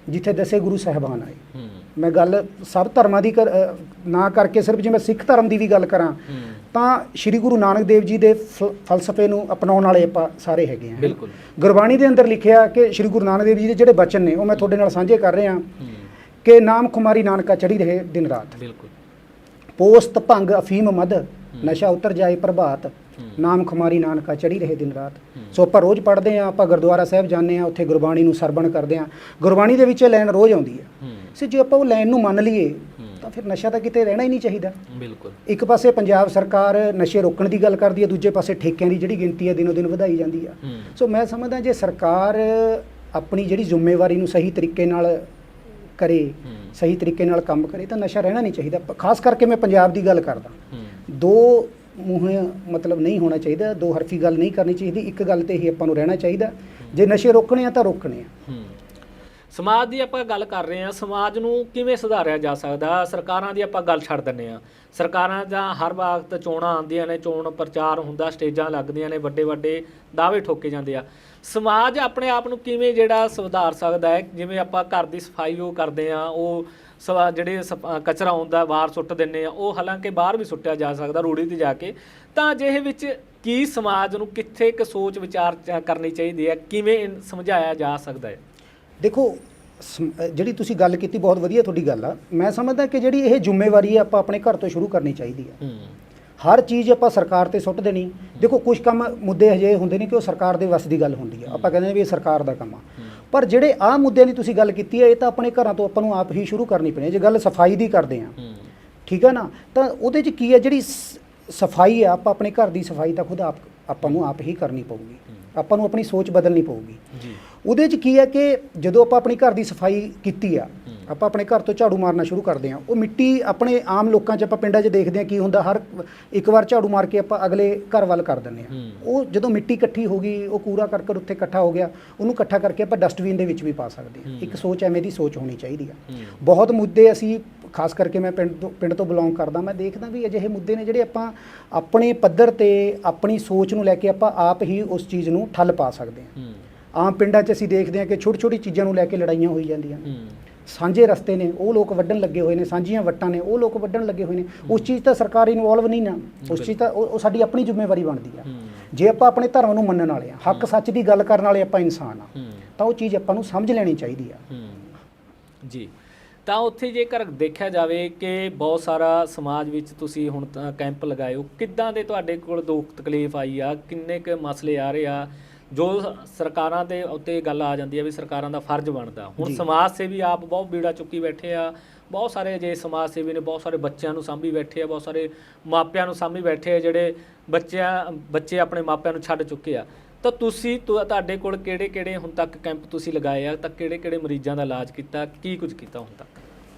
Speaker 2: ਜਿੱਥੇ ਦਸੇ ਗੁਰੂ ਸਾਹਿਬਾਨ ਆਏ। ਮੈਂ ਗੱਲ ਸਭ ਧਰਮਾਂ ਦੀ ਨਾ ਕਰਕੇ ਸਿਰਫ ਜੇ ਮੈਂ ਸਿੱਖ ਧਰਮ ਦੀ ਵੀ ਗੱਲ ਕਰਾਂ ਤਾਂ ਸ੍ਰੀ ਗੁਰੂ ਨਾਨਕ ਦੇਵ ਜੀ ਦੇ ਫਲ- ਫਲਸਫੇ ਨੂੰ ਅਪਣਾਉਣ ਵਾਲੇ ਆਪਾਂ ਸਾਰੇ ਹੈਗੇ ਹਾਂ
Speaker 1: ਬਿਲਕੁਲ।
Speaker 2: ਗੁਰਬਾਣੀ ਦੇ ਅੰਦਰ ਲਿਖਿਆ ਕਿ ਸ੍ਰੀ ਗੁਰੂ ਨਾਨਕ ਦੇਵ ਜੀ ਦੇ ਜਿਹੜੇ ਬਚਨ ਨੇ ਉਹ ਮੈਂ ਤੁਹਾਡੇ ਨਾਲ ਸਾਂਝੇ ਕਰ ਰਿਹਾ ਕਿ ਨਾਮ ਖੁਮਾਰੀ ਨਾਨਕਾ ਚੜੀ ਰਹੇ ਦਿਨ ਰਾਤ।
Speaker 1: ਬਿਲਕੁਲ।
Speaker 2: ਪੋਸਤ ਭੰਗ ਅਫੀਮ ਮਦ ਨਸ਼ਾ ਉਤਰ ਜਾਏ ਪ੍ਰਭਾਤ ਨਾਮ ਖੁਮਾਰੀ ਨਾਨਕਾ ਚੜੀ ਰਹੇ ਦਿਨ ਰਾਤ। ਸੋ ਆਪਾਂ ਰੋਜ਼ ਪੜ੍ਹਦੇ ਆ ਆਪਾਂ ਗੁਰਦੁਆਰਾ ਸਾਹਿਬ ਜਾਂਦੇ ਆ ਉੱਥੇ ਗੁਰਬਾਣੀ ਨੂੰ ਸਰਵਣ ਕਰਦੇ ਆ ਗੁਰਬਾਣੀ ਦੇ ਵਿੱਚ ਇਹ ਲਾਈਨ ਰੋਜ਼ ਆਉਂਦੀ ਹੈ। ਸੋ ਜੇ ਆਪਾਂ ਉਹ ਲਾਈਨ ਨੂੰ ਮੰਨ ਲਈਏ ਤਾਂ ਫਿਰ ਨਸ਼ਾ ਤਾਂ ਕਿਤੇ ਰਹਿਣਾ ਹੀ ਨਹੀਂ ਚਾਹੀਦਾ।
Speaker 1: ਬਿਲਕੁਲ।
Speaker 2: ਇੱਕ ਪਾਸੇ ਪੰਜਾਬ ਸਰਕਾਰ ਨਸ਼ੇ ਰੋਕਣ ਦੀ ਗੱਲ ਕਰਦੀ ਹੈ ਦੂਜੇ ਪਾਸੇ ਠੇਕਿਆਂ ਦੀ ਜਿਹੜੀ ਗਿਣਤੀ ਹੈ ਦਿਨੋ ਦਿਨ ਵਧਾਈ ਜਾਂਦੀ ਆ ਸੋ ਮੈਂ ਸਮਝਦਾ ਜੇ ਸਰਕਾਰ ਆਪਣੀ ਜਿਹੜੀ ਜ਼ਿੰਮੇਵਾਰੀ ਨੂੰ ਸਹੀ ਤਰੀਕੇ ਨਾਲ ਕਰੇ ਸਹੀ ਤਰੀਕੇ ਨਾਲ ਕੰਮ ਕਰੇ ਤਾਂ ਨਸ਼ਾ ਰਹਿਣਾ ਨਹੀਂ ਚਾਹੀਦਾ। ਖਾਸ ਕਰਕੇ ਮੈਂ ਪੰਜਾਬ ਦੀ ਗੱਲ ਕਰਦਾ। ਦੋ ਮੂੰਹ ਮਤਲਬ ਨਹੀਂ ਹੋਣਾ ਚਾਹੀਦਾ ਦੋ ਹਰਫੀ ਗੱਲ ਨਹੀਂ ਕਰਨੀ ਚਾਹੀਦੀ ਇੱਕ ਗੱਲ ਤੇ ਹੀ ਆਪਾਂ ਨੂੰ ਰਹਿਣਾ ਚਾਹੀਦਾ। ਜੇ ਨਸ਼ੇ ਰੋਕਣੇ ਆ ਤਾਂ ਰੋਕਣੇ ਆ।
Speaker 1: ਸਮਾਜ ਦੀ ਆਪਾਂ ਗੱਲ ਕਰ ਰਹੇ ਹਾਂ, ਸਮਾਜ ਨੂੰ ਕਿਵੇਂ ਸੁਧਾਰਿਆ ਜਾ ਸਕਦਾ? ਸਰਕਾਰਾਂ ਦੀ ਆਪਾਂ ਗੱਲ ਛੱਡ ਦਿੰਨੇ ਆ ਸਰਕਾਰਾਂ ਜਾਂ ਹਰ ਵਕਤ ਚੋਣਾਂ ਆਉਂਦੀਆਂ ਨੇ, ਚੋਣ ਪ੍ਰਚਾਰ ਹੁੰਦਾ, ਸਟੇਜਾਂ ਲੱਗਦੀਆਂ ਨੇ, ਵੱਡੇ ਵੱਡੇ ਦਾਅਵੇ ਠੋਕੇ ਜਾਂਦੇ ਆ। ਸਮਾਜ ਆਪਣੇ ਆਪ ਨੂੰ ਕਿਵੇਂ ਜਿਹੜਾ ਸੁਧਾਰ ਸਕਦਾ ਹੈ? ਜਿਵੇਂ ਆਪਾਂ ਘਰ ਦੀ ਸਫ਼ਾਈ ਉਹ ਕਰਦੇ ਆ ਉਹ ਸਵਾ ਜਿਹੜੇ ਸਫ- ਕਚਰਾ ਹੁੰਦਾ, ਬਾਹਰ ਸੁੱਟ ਦਿੰਨੇ ਆ ਉਹ ਹਾਲਾਂਕਿ ਬਾਹਰ ਵੀ ਸੁੱਟਿਆ ਜਾ ਸਕਦਾ ਰੂੜੀ ਤੇ ਜਾ ਕੇ। ਤਾਂ ਅਜਿਹੇ ਵਿੱਚ ਕੀ ਸਮਾਜ ਨੂੰ ਕਿੱਥੇ ਇੱਕ ਸੋਚ ਵਿਚਾਰ ਕਰਨੀ ਚਾਹੀਦੀ ਹੈ? ਕਿਵੇਂ ਇਨ- ਸਮਝਾਇਆ ਜਾ ਸਕਦਾ ਹੈ?
Speaker 2: ਦੇਖੋ ਸਮ- ਅ, ਜਿਹੜੀ ਤੁਸੀਂ ਗੱਲ ਕੀਤੀ ਬਹੁਤ ਵਧੀਆ ਤੁਹਾਡੀ ਗੱਲ ਆ। ਮੈਂ ਸਮਝਦਾ ਕਿ ਜਿਹੜੀ ਇਹ ਜ਼ਿੰਮੇਵਾਰੀ ਹੈ ਆਪਾਂ ਆਪਣੇ ਘਰ ਤੋਂ ਸ਼ੁਰੂ ਕਰਨੀ ਚਾਹੀਦੀ ਆ।
Speaker 1: ਹੂੰ।
Speaker 2: ਹਰ ਚੀਜ਼ ਆਪਾਂ ਸਰਕਾਰ ਤੇ ਸੁੱਟ ਦੇਣੀ। ਦੇਖੋ ਕੁਝ ਕੰਮ ਮੁੱਦੇ ਅਜਿਹੇ ਹੁੰਦੇ ਨੇ ਕਿ ਉਹ ਸਰਕਾਰ ਦੇ ਵੱਸ ਦੀ ਗੱਲ ਹੁੰਦੀ ਆ। ਆਪਾਂ ਕਹਿੰਦੇ ਨੇ ਵੀ ਇਹ ਸਰਕਾਰ ਦਾ ਕੰਮ ਆ। ਪਰ ਜਿਹੜੇ ਆਹ ਮੁੱਦਿਆਂ ਦੀ ਤੁਸੀਂ ਗੱਲ ਕੀਤੀ ਹੈ ਇਹ ਤਾਂ ਆਪਣੇ ਘਰਾਂ ਤੋਂ ਆਪਾਂ ਨੂੰ ਆਪ ਹੀ ਸ਼ੁਰੂ ਕਰਨੀ ਪੈਣੀ ਹੈ ਜੇ ਗੱਲ ਸਫ਼ਾਈ ਦੀ ਕਰਦੇ ਆ।
Speaker 1: ਹੂੰ।
Speaker 2: ਠੀਕ ਹੈ ਨਾ? ਤਾਂ ਉਹਦੇ 'ਚ ਕੀ ਹੈ ਜਿਹੜੀ ਸ- ਸਫ਼ਾਈ ਆ ਆਪਾਂ ਆਪਣੇ ਘਰ ਦੀ ਸਫ਼ਾਈ ਤਾਂ ਖੁਦ ਆਪ ਆਪਾਂ ਨੂੰ ਆਪ ਹੀ ਕਰਨੀ ਪਊਗੀ। ਆਪਾਂ ਨੂੰ ਆਪਣੀ ਸੋਚ ਬਦਲਣੀ ਪਊਗੀ।
Speaker 1: ਜੀ।
Speaker 2: ਉਹਦੇ 'ਚ ਕੀ ਹੈ ਕਿ ਜਦੋਂ ਆਪਾਂ ਆਪਣੀ ਘਰ ਦੀ ਸਫ਼ਾਈ ਕੀਤੀ ਆ ਆਪਾਂ ਆਪਣੇ ਘਰ ਤੋਂ ਝਾੜੂ ਮਾਰਨਾ ਸ਼ੁਰੂ ਕਰਦੇ ਹਾਂ। ਉਹ ਮਿੱਟੀ ਆਪਣੇ ਆਮ ਲੋਕਾਂ 'ਚ ਆਪਾਂ ਪਿੰਡਾਂ 'ਚ ਦੇਖਦੇ ਹਾਂ ਕੀ ਹੁੰਦਾ ਹਰ ਇੱਕ ਵਾਰ ਝਾੜੂ ਮਾਰ ਕੇ ਆਪਾਂ ਅਗਲੇ ਘਰ ਵੱਲ ਕਰ ਦਿੰਦੇ ਹੂੰ। ਉਹ ਜਦੋਂ ਮਿੱਟੀ ਇਕੱਠੀ ਹੋ ਗਈ ਉਹ ਕੂੜਾ ਕਰਕਟ ਉੱਥੇ ਇਕੱਠਾ ਹੋ ਗਿਆ ਉਹਨੂੰ ਇਕੱਠਾ ਕਰਕੇ ਆਪਾਂ ਡਸਟਬਿਨ ਦੇ ਵਿੱਚ ਵੀ ਪਾ ਸਕਦੇ ਹੂੰ। ਇੱਕ ਸੋਚ ਐਵੇਂ ਦੀ ਸੋਚ ਹੋਣੀ ਚਾਹੀਦੀ ਆ। ਬਹੁਤ ਮੁੱਦੇ ਅਸੀਂ ਖਾਸ ਕਰਕੇ ਮੈਂ ਪਿੰਡ ਤੋਂ ਪਿੰਡ ਤੋਂ ਬਿਲੋਂਗ ਕਰਦਾ ਮੈਂ ਦੇਖਦਾ ਵੀ ਅਜਿਹੇ ਮੁੱਦੇ ਨੇ ਜਿਹੜੇ ਆਪਾਂ ਆਪਣੇ ਪੱਧਰ ਤੇ ਆਪਣੀ ਸੋਚ ਨੂੰ ਲੈ ਕੇ ਆਪਾਂ ਆਪ ਹੀ ਉਸ ਚੀਜ਼ ਨੂੰ ਠੱਲ ਪਾ ਸਕਦੇ ਹਾਂ। ਆਮ ਪਿੰਡਾਂ 'ਚ ਅਸੀਂ ਦੇਖਦੇ ਹਾਂ ਕਿ ਛੋਟੀ ਛੋਟੀ ਚੀਜ਼ਾਂ ਨੂੰ ਲੈ ਕੇ ਲੜਾਈਆਂ ਹੋਈ ਜਾਂਦੀਆਂ ਸਾਂਝੇ ਰਸਤੇ ਨੇ ਉਹ ਲੋਕ ਵੱਢਣ ਲੱਗੇ ਹੋਏ ਨੇ ਸਾਂਝੀਆਂ ਵੱਟਾਂ ਨੇ ਉਹ ਲੋਕ ਵੱਢਣ ਲੱਗੇ ਹੋਏ ਨੇ। ਉਸ ਚੀਜ਼ ਤਾਂ ਸਰਕਾਰ ਇਨਵੋਲਵ ਨਹੀਂ ਨਾ। ਉਸ ਚੀਜ਼ ਤਾਂ ਉਹ ਸਾਡੀ ਆਪਣੀ ਜ਼ਿੰਮੇਵਾਰੀ ਬਣਦੀ ਆ। ਜੇ ਆਪਾਂ ਆਪਣੇ ਧਰਮ ਨੂੰ ਮੰਨਣ ਵਾਲੇ ਆ ਹੱਕ ਸੱਚ ਦੀ ਗੱਲ ਕਰਨ ਵਾਲੇ ਆਪਾਂ ਇਨਸਾਨ ਆ ਤਾਂ ਉਹ ਚੀਜ਼ ਆਪਾਂ ਨੂੰ ਸਮਝ ਲੈਣੀ ਚਾਹੀਦੀ ਆ।
Speaker 1: ਜੀ। ਤਾਂ ਉੱਥੇ ਜੇਕਰ ਦੇਖਿਆ ਜਾਵੇ ਕਿ ਬਹੁਤ ਸਾਰਾ ਸਮਾਜ ਵਿੱਚ ਤੁਸੀਂ ਹੁਣ ਕੈਂਪ ਲਗਾਏ ਹੋ ਕਿੱਦਾਂ ਦੇ ਤੁਹਾਡੇ ਕੋਲ ਦੁੱਖ ਤਕਲੀਫ ਆਈ ਆ? ਕਿੰਨੇ ਕੁ ਮਸਲੇ ਆ ਰਹੇ ਆ? ਜੋ ਸਰਕਾਰਾਂ ਦੇ ਉੱਤੇ ਗੱਲ ਆ ਜਾਂਦੀ ਆ ਵੀ ਸਰਕਾਰਾਂ ਦਾ ਫਰਜ਼ ਬਣਦਾ। ਹੁਣ। ਸਮਾਜ ਸੇਵੀ ਆਪ ਬਹੁਤ ਬੀੜਾ ਚੁੱਕੀ ਬੈਠੇ ਆ। ਬਹੁਤ ਸਾਰੇ ਜੇ ਸਮਾਜ ਸੇਵੀ ਨੇ ਬਹੁਤ ਸਾਰੇ ਬੱਚਿਆਂ ਨੂੰ ਸਾਂਭੀ ਬੈਠੇ ਆ ਬਹੁਤ ਸਾਰੇ ਮਾਪਿਆਂ ਨੂੰ ਸਾਂਭੀ ਬੈਠੇ ਆ ਜਿਹੜੇ ਬੱਚਿਆਂ ਬੱਚੇ ਆਪਣੇ ਮਾਪਿਆਂ ਨੂੰ ਛੱਡ ਚੁੱਕੇ ਆ। ਤਾਂ ਤੁਸੀਂ ਤੁ- ਤੁਹਾਡੇ ਕੋਲ ਕਿਹੜੇ ਕਿਹੜੇ ਹੁਣ ਤੱਕ ਕੈਂਪ ਤੁਸੀਂ ਲਗਾਏ ਆ ਤਾਂ ਕਿਹੜੇ ਕਿਹੜੇ ਮਰੀਜ਼ਾਂ ਦਾ ਇਲਾਜ ਕੀਤਾ ਕੀ ਕੁਝ ਕੀਤਾ ਹੁਣ ਤੱਕ?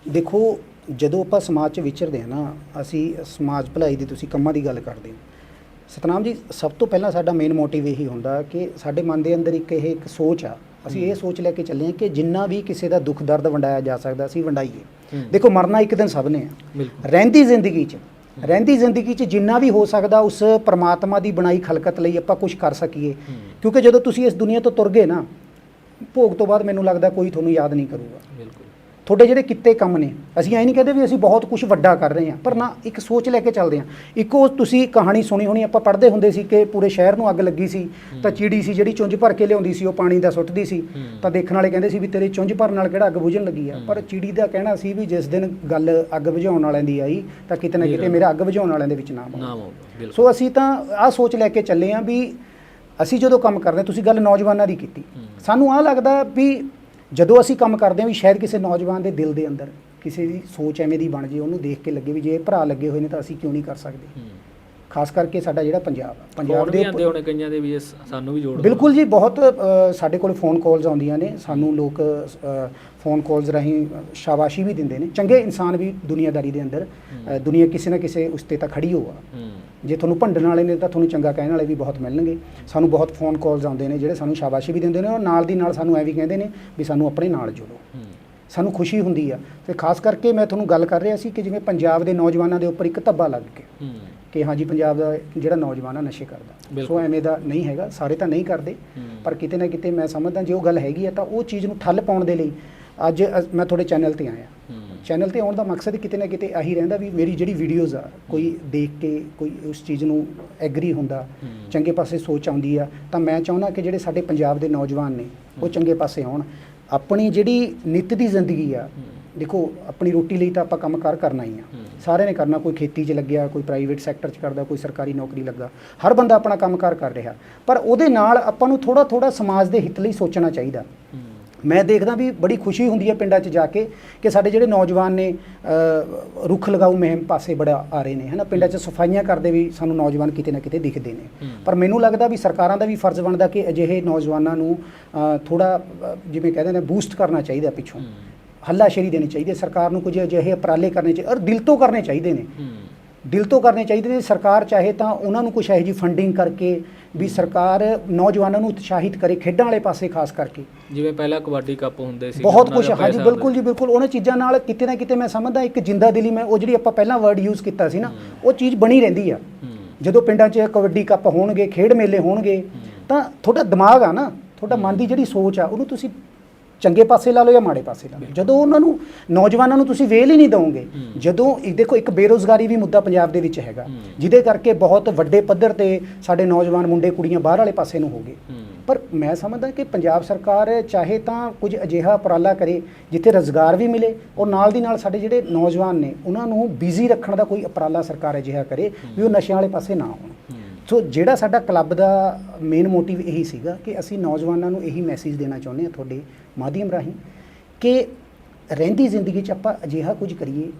Speaker 2: ਦੇਖੋ ਜਦੋਂ ਆਪਾਂ ਸਮਾਜ 'ਚ ਵਿਚਰਦੇ ਹਾਂ ਨਾ ਅਸੀਂ ਸਮਾਜ ਭਲਾਈ ਦੀ ਤੁਸੀਂ ਕੰਮਾਂ ਦੀ ਗੱਲ ਕਰਦੇ ਹੋ। ਸਤਨਾਮ ਜੀ ਸਭ ਤੋਂ ਪਹਿਲਾਂ ਸਾਡਾ ਮੇਨ ਮੋਟਿਵ ਇਹੀ ਹੁੰਦਾ ਕਿ ਸਾਡੇ ਮਨ ਦੇ ਅੰਦਰ ਇੱਕ ਇਹ ਇੱਕ ਸੋਚ ਆ। ਅਸੀਂ ਇਹ ਸੋਚ ਲੈ ਕੇ ਚੱਲੇ ਹਾਂ ਕਿ ਜਿੰਨਾ ਵੀ ਕਿਸੇ ਦਾ ਦੁੱਖ ਦਰਦ ਵੰਡਾਇਆ ਜਾ ਸਕਦਾ ਅਸੀਂ ਵੰਡਾਈਏ।
Speaker 1: ਹੂੰ।
Speaker 2: ਦੇਖੋ ਮਰਨਾ ਇੱਕ ਦਿਨ ਸਭ ਨੇ ਆ।
Speaker 1: ਬਿਲਕੁਲ।
Speaker 2: ਰਹਿੰਦੀ ਜ਼ਿੰਦਗੀ 'ਚ ਰਹਿੰਦੀ ਜ਼ਿੰਦਗੀ 'ਚ ਜਿੰਨਾ ਵੀ ਹੋ ਸਕਦਾ ਉਸ ਪਰਮਾਤਮਾ ਦੀ ਬਣਾਈ ਖਲਕਤ ਲਈ ਆਪਾਂ ਕੁਝ ਕਰ ਸਕੀਏ। ਕਿਉਂਕਿ ਜਦੋਂ ਤੁਸੀਂ ਇਸ ਦੁਨੀਆ ਤੋਂ ਤੁਰ ਗਏ ਨਾ ਭੋਗ ਤੋਂ ਬਾਅਦ ਮੈਨੂੰ ਲੱਗਦਾ ਕੋਈ ਤੁਹਾਨੂੰ ਯਾਦ ਨਹੀਂ ਕਰੂਗਾ।
Speaker 1: ਬਿਲਕੁਲ।
Speaker 2: ਤੁਹਾਡੇ ਜਿਹੜੇ ਕਿੱਤੇ ਕੰਮ ਨੇ ਅਸੀਂ ਐ ਨਹੀਂ ਕਹਿੰਦੇ ਵੀ ਅਸੀਂ ਬਹੁਤ ਕੁਝ ਵੱਡਾ ਕਰ ਰਹੇ ਹਾਂ ਪਰ ਨਾ ਇੱਕ ਸੋਚ ਲੈ ਕੇ ਚੱਲਦੇ ਹਾਂ। ਇੱਕੋ ਤੁਸੀਂ ਕਹਾਣੀ ਸੁਣੀ ਹੋਣੀ ਆਪਾਂ ਪੜ੍ਹਦੇ ਹੁੰਦੇ ਸੀ ਕਿ ਪੂਰੇ ਸ਼ਹਿਰ ਨੂੰ ਅੱਗ ਲੱਗੀ ਸੀ ਤਾਂ ਚਿੜੀ ਸੀ ਜਿਹੜੀ ਚੁੰਝ ਭਰ ਕੇ ਲਿਆਉਂਦੀ ਸੀ ਉਹ ਪਾਣੀ ਦਾ ਸੁੱਟਦੀ ਸੀ। ਤਾਂ ਦੇਖਣ ਵਾਲੇ ਕਹਿੰਦੇ ਸੀ ਵੀ ਤੇਰੀ ਚੁੰਝ ਭਰਨ ਨਾਲ ਕਿਹੜਾ ਅੱਗ ਬੁਝਣ ਲੱਗੀ ਆ। ਪਰ ਚਿੜੀ ਦਾ ਕਹਿਣਾ ਸੀ ਵੀ ਜਿਸ ਦਿਨ ਗੱਲ ਅੱਗ ਬੁਝਾਉਣ ਵਾਲਿਆਂ ਦੀ ਆਈ ਤਾਂ ਕਿਤੇ ਨਾ ਕਿਤੇ
Speaker 1: ਮੇਰਾ-
Speaker 2: ਅੱਗ ਬੁਝਾਉਣ ਵਾਲਿਆਂ ਦੇ ਵਿੱਚ ਨਾਮ
Speaker 1: ਬਿਲਕੁਲ।
Speaker 2: ਸੋ ਅਸੀਂ ਤਾਂ ਆਹ ਸੋਚ ਲੈ ਕੇ ਚੱਲੇ ਹਾਂ ਵੀ ਅਸੀਂ ਜਦੋਂ ਕੰਮ ਕਰਦੇ ਤੁਸੀਂ ਗੱਲ ਨੌਜਵਾਨਾਂ ਦੀ ਕੀਤੀ। ਸਾਨੂੰ ਆਹ ਲੱਗਦਾ ਵੀ ਜਦੋਂ ਅਸੀਂ ਕੰਮ ਕਰਦੇ ਹਾਂ ਵੀ ਸ਼ਾਇਦ ਕਿਸੇ ਨੌਜਵਾਨ ਦੇ ਦਿਲ ਦੇ ਅੰਦਰ ਕਿਸੇ ਦੀ ਸੋਚ ਐਵੇਂ ਦੀ ਬਣ ਜੇ, ਉਹਨੂੰ ਦੇਖ ਕੇ ਲੱਗੇ ਵੀ ਜੇ ਇਹ ਭਰਾ ਲੱਗੇ ਹੋਏ ਨੇ ਤਾਂ ਅਸੀਂ ਕਿਉਂ ਨਹੀਂ ਕਰ ਸਕਦੇ? ਖਾਸ ਕਰਕੇ ਸਾਡਾ ਜਿਹੜਾ ਪੰਜਾਬ ਆ
Speaker 1: ਪੰਜਾਬ ਦੇ ਆਉਂਦੇ ਹੋਣੇ ਕਈਆਂ ਦੇ ਵੀ ਇਹ ਸਾਨੂੰ ਵੀ ਜੋੜ।
Speaker 2: ਬਿਲਕੁਲ ਜੀ ਬਹੁਤ ਅ, ਸਾਡੇ ਕੋਲ ਫੋਨ ਕਾਲਸ ਆਉਂਦੀਆਂ ਨੇ ਸਾਨੂੰ ਲੋਕ ਅ, ਫੋਨ ਕਾਲਸ ਰਾਹੀਂ ਸ਼ਾਬਾਸ਼ੀ ਵੀ ਦਿੰਦੇ ਨੇ। ਚੰਗੇ ਇਨਸਾਨ ਵੀ ਦੁਨੀਆਦਾਰੀ ਦੇ ਅੰਦਰ ਅ, ਦੁਨੀਆ ਕਿਸੇ ਨਾ ਕਿਸੇ ਉਸ ਤੇ ਤਾਂ ਖੜੀ ਹੋਆ
Speaker 1: ਹੂੰ।
Speaker 2: ਜੇ ਤੁਹਾਨੂੰ ਭੰਡਣ ਵਾਲੇ ਨੇ ਤਾਂ ਤੁਹਾਨੂੰ ਚੰਗਾ ਕਹਿਣ ਵਾਲੇ ਵੀ ਬਹੁਤ ਮਿਲਣਗੇ। ਸਾਨੂੰ ਬਹੁਤ ਫੋਨ ਕਾਲਸ ਆਉਂਦੇ ਨੇ ਜਿਹੜੇ ਸਾਨੂੰ ਸ਼ਾਬਾਸ਼ੀ ਵੀ ਦਿੰਦੇ ਨੇ ਔਰ ਨਾਲ ਦੀ ਨਾਲ ਸਾਨੂੰ ਐ ਵੀ ਕਹਿੰਦੇ ਨੇ ਵੀ ਸਾਨੂੰ ਆਪਣੇ ਨਾਲ ਜੋੜੋ।
Speaker 1: ਹੂੰ।
Speaker 2: ਸਾਨੂੰ ਖੁਸ਼ੀ ਹੁੰਦੀ ਆ। ਤੇ ਖਾਸ ਕਰਕੇ ਮੈਂ ਤੁਹਾਨੂੰ ਗੱਲ ਕਰ ਰਿਹਾ ਸੀ ਕਿ ਜਿਵੇਂ ਪੰਜਾਬ ਦੇ ਨੌਜਵਾਨਾਂ ਦੇ ਉੱਪਰ ਇੱਕ ਧੱਬਾ ਲੱਗ ਗਿਆ।
Speaker 1: ਹੂੰ।
Speaker 2: ਕਿ ਹਾਂਜੀ ਪੰਜਾਬ ਦਾ ਜਿਹੜਾ ਨੌਜਵਾਨ ਆ ਨਸ਼ੇ ਕਰਦਾ ਸੋ। ਐਵੇਂ ਦਾ ਨਹੀਂ ਹੈਗਾ ਸਾਰੇ ਤਾਂ ਨਹੀਂ ਕਰਦੇ। ਪਰ ਕਿਤੇ ਨਾ ਕਿਤੇ ਮੈਂ ਸਮਝਦਾ ਜੇ ਉਹ ਗੱਲ ਹੈਗੀ ਆ ਤਾਂ ਉਹ ਚੀਜ਼ ਨੂੰ ਠੱਲ ਪਾਉਣ ਦੇ ਲਈ ਅੱਜ ਮੈਂ ਤੁਹਾਡੇ ਚੈਨਲ ਤੇ ਆਇਆ ਚੈਨਲ ਤੇ ਆਉਣ ਦਾ ਮਕਸਦ ਕਿਤੇ ਨਾ ਕਿਤੇ ਆਹੀ ਰਹਿੰਦਾ ਵੀ ਮੇਰੀ ਜਿਹੜੀ ਵੀਡੀਓਜ਼ ਆ ਕੋਈ ਦੇਖ ਕੇ ਕੋਈ ਉਸ ਚੀਜ਼ ਨੂੰ ਐਗਰੀ ਹੁੰਦਾ। ਚੰਗੇ ਪਾਸੇ ਸੋਚ ਆਉਂਦੀ ਆ ਤਾਂ ਮੈਂ ਚਾਹੁੰਦਾ ਕਿ ਜਿਹੜੇ ਸਾਡੇ ਪੰਜਾਬ ਦੇ ਨੌਜਵਾਨ ਨੇ ਉਹ ਚੰਗੇ ਪਾਸੇ ਆਉਣ ਆਪਣੀ ਜਿਹੜੀ ਨਿੱਤ ਦੀ ਜ਼ਿੰਦਗੀ ਆ। ਦੇਖੋ ਆਪਣੀ ਰੋਟੀ ਲਈ ਤਾਂ ਆਪਾਂ ਕੰਮ ਕਾਰ ਕਰਨਾ ਹੀ ਆ
Speaker 1: ਹੂੰ।
Speaker 2: ਸਾਰਿਆਂ ਨੇ ਕਰਨਾ ਕੋਈ ਖੇਤੀ 'ਚ ਲੱਗਿਆ ਕੋਈ ਪ੍ਰਾਈਵੇਟ ਸੈਕਟਰ 'ਚ ਕਰਦਾ ਕੋਈ ਸਰਕਾਰੀ ਨੌਕਰੀ ਲੱਗਾ ਹਰ ਬੰਦਾ ਆਪਣਾ ਕੰਮਕਾਰ ਕਰ ਰਿਹਾ। ਪਰ ਉਹਦੇ ਨਾਲ ਆਪਾਂ ਨੂੰ ਥੋੜਾ ਥੋੜਾ ਸਮਾਜ ਦੇ ਹਿੱਤ ਲਈ ਸੋਚਣਾ ਚਾਹੀਦਾ। ਮੈਂ ਦੇਖਦਾ ਵੀ ਬੜੀ ਖੁਸ਼ੀ ਹੁੰਦੀ ਹੈ ਪਿੰਡਾਂ 'ਚ ਜਾ ਕੇ ਕਿ ਸਾਡੇ ਜਿਹੜੇ ਨੌਜਵਾਨ ਨੇ ਰੁੱਖ ਲਗਾਊ ਮੁਹਿੰਮ ਪਾਸੇ ਬੜਾ ਆ ਰਹੇ ਨੇ ਹਨਾ? ਪਿੰਡਾਂ 'ਚ ਸਫਾਈਆਂ ਕਰਦੇ ਵੀ ਸਾਨੂੰ ਨੌਜਵਾਨ ਕਿਤੇ ਨਾ ਕਿਤੇ ਦਿਖਦੇ ਨੇ। ਪਰ ਮੈਨੂੰ ਲੱਗਦਾ ਵੀ ਸਰਕਾਰਾਂ ਦਾ ਵੀ ਫਰਜ਼ ਬਣਦਾ ਕਿ ਅਜਿਹੇ ਨੌਜਵਾਨਾਂ ਨੂੰ ਥੋੜਾ ਜਿਵੇਂ ਕਹਿੰਦੇ ਨੇ ਬੂਸਟ ਕਰਨਾ ਚਾਹੀਦਾ ਪਿੱਛੋਂ। ਹੱਲਾਸ਼ੇਰੀ ਦੇਣੀ ਚਾਹੀਦੀ ਹੈ ਸਰਕਾਰ ਨੂੰ ਕੁਝ ਅਜਿਹੇ ਉਪਰਾਲੇ ਕਰਨੇ ਚਾਹੀਦੇ ਔਰ ਦਿਲ ਤੋਂ ਕਰਨੇ ਚਾਹੀਦੇ ਨੇ। ਦਿਲ ਤੋਂ ਕਰਨੇ ਚਾਹੀਦੇ ਨੇ ਸਰਕਾਰ ਚਾਹੇ ਤਾਂ ਉਹਨਾਂ ਨੂੰ ਕੁਝ ਇਹੋ ਜਿਹੀ ਫੰਡਿੰਗ ਕਰਕੇ ਵੀ ਸਰਕਾਰ ਨੌਜਵਾਨਾਂ ਨੂੰ ਉਤਸ਼ਾਹਿਤ ਕਰੇ ਖੇਡਾਂ ਵਾਲੇ ਪਾਸੇ ਖਾਸ ਕਰਕੇ।
Speaker 1: ਜਿਵੇਂ ਪਹਿਲਾਂ ਕਬੱਡੀ ਕੱਪ ਹੁੰਦੇ ਸੀ
Speaker 2: ਬਹੁਤ ਕੁਝ ਹਾਂਜੀ ਬਿਲਕੁਲ ਜੀ ਬਿਲਕੁਲ। ਉਹਨਾਂ ਚੀਜ਼ਾਂ ਨਾਲ ਕਿਤੇ ਨਾ ਕਿਤੇ ਮੈਂ ਸਮਝਦਾ ਇੱਕ ਜਿੰਦਾ ਦਿਲੀ ਮੈਂ ਉਹ ਜਿਹੜੀ ਆਪਾਂ ਪਹਿਲਾਂ ਵਰਡ ਯੂਜ਼ ਕੀਤਾ ਸੀ ਨਾ ਉਹ ਚੀਜ਼ ਬਣੀ ਰਹਿੰਦੀ ਆ। ਜਦੋਂ ਪਿੰਡਾਂ 'ਚ ਕਬੱਡੀ ਕੱਪ ਹੋਣਗੇ ਖੇਡ ਮੇਲੇ ਹੋਣਗੇ ਤਾਂ ਤੁਹਾਡਾ ਦਿਮਾਗ ਆ ਨਾ ਤੁਹਾਡਾ ਮਨ ਦੀ ਜਿਹੜੀ ਸੋਚ ਆ ਉਹਨੂੰ ਤੁਸੀਂ ਚੰਗੇ ਪਾਸੇ ਲਾ ਲਓ ਜਾਂ ਮਾੜੇ ਪਾਸੇ ਲਾ ਲਓ। ਜਦੋਂ ਉਹਨਾਂ ਨੂੰ ਨੌਜਵਾਨਾਂ ਨੂੰ ਤੁਸੀਂ ਵੇਲ ਹੀ ਨਹੀਂ ਦਿਓਗੇ। ਜਦੋਂ ਇਹ ਦੇਖੋ ਇੱਕ ਬੇਰੋਜ਼ਗਾਰੀ ਵੀ ਮੁੱਦਾ ਪੰਜਾਬ ਦੇ ਵਿੱਚ ਹੈਗਾ। ਜਿਹਦੇ ਕਰਕੇ ਬਹੁਤ ਵੱਡੇ ਪੱਧਰ ਤੇ ਸਾਡੇ ਨੌਜਵਾਨ ਮੁੰਡੇ ਕੁੜੀਆਂ ਬਾਹਰ ਵਾਲੇ ਪਾਸੇ ਨੂੰ ਹੋ ਗਏ। ਪਰ ਮੈਂ ਸਮਝਦਾ ਕਿ ਪੰਜਾਬ ਸਰਕਾਰ ਚਾਹੇ ਤਾਂ ਕੁਝ ਅਜਿਹਾ ਉਪਰਾਲਾ ਕਰੇ ਜਿੱਥੇ ਰੋਜ਼ਗਾਰ ਵੀ ਮਿਲੇ ਔਰ ਨਾਲ ਦੀ ਨਾਲ ਸਾਡੇ ਜਿਹੜੇ ਨੌਜਵਾਨ ਨੇ ਉਹਨਾਂ ਨੂੰ ਬਿਜ਼ੀ ਰੱਖਣ ਦਾ ਕੋਈ ਉਪਰਾਲਾ ਸਰਕਾਰ ਅਜਿਹਾ ਕਰੇ ਵੀ ਉਹ ਨਸ਼ਿਆਂ ਵਾਲੇ ਪਾਸੇ ਨਾ ਹੋਣ। ਸੋ ਜਿਹੜਾ ਸਾਡਾ ਕਲੱਬ ਦਾ ਮੇਨ ਮੋਟਿਵ ਇਹੀ ਸੀਗਾ ਕਿ ਅਸੀਂ ਨੌਜਵਾਨਾਂ ਨੂੰ ਇਹੀ ਮੈਸੇਜ ਦੇਣਾ ਚਾਹੁੰਦੇ ਹਾਂ ਤੁਹਾਡੇ ਮਾਧਿਅਮ ਰਾਹੀਂ ਕਿ ਰਹਿੰਦੀ ਜ਼ਿੰਦਗੀ 'ਚ ਆਪਾਂ ਅਜਿਹਾ ਕੁਝ ਕਰੀਏ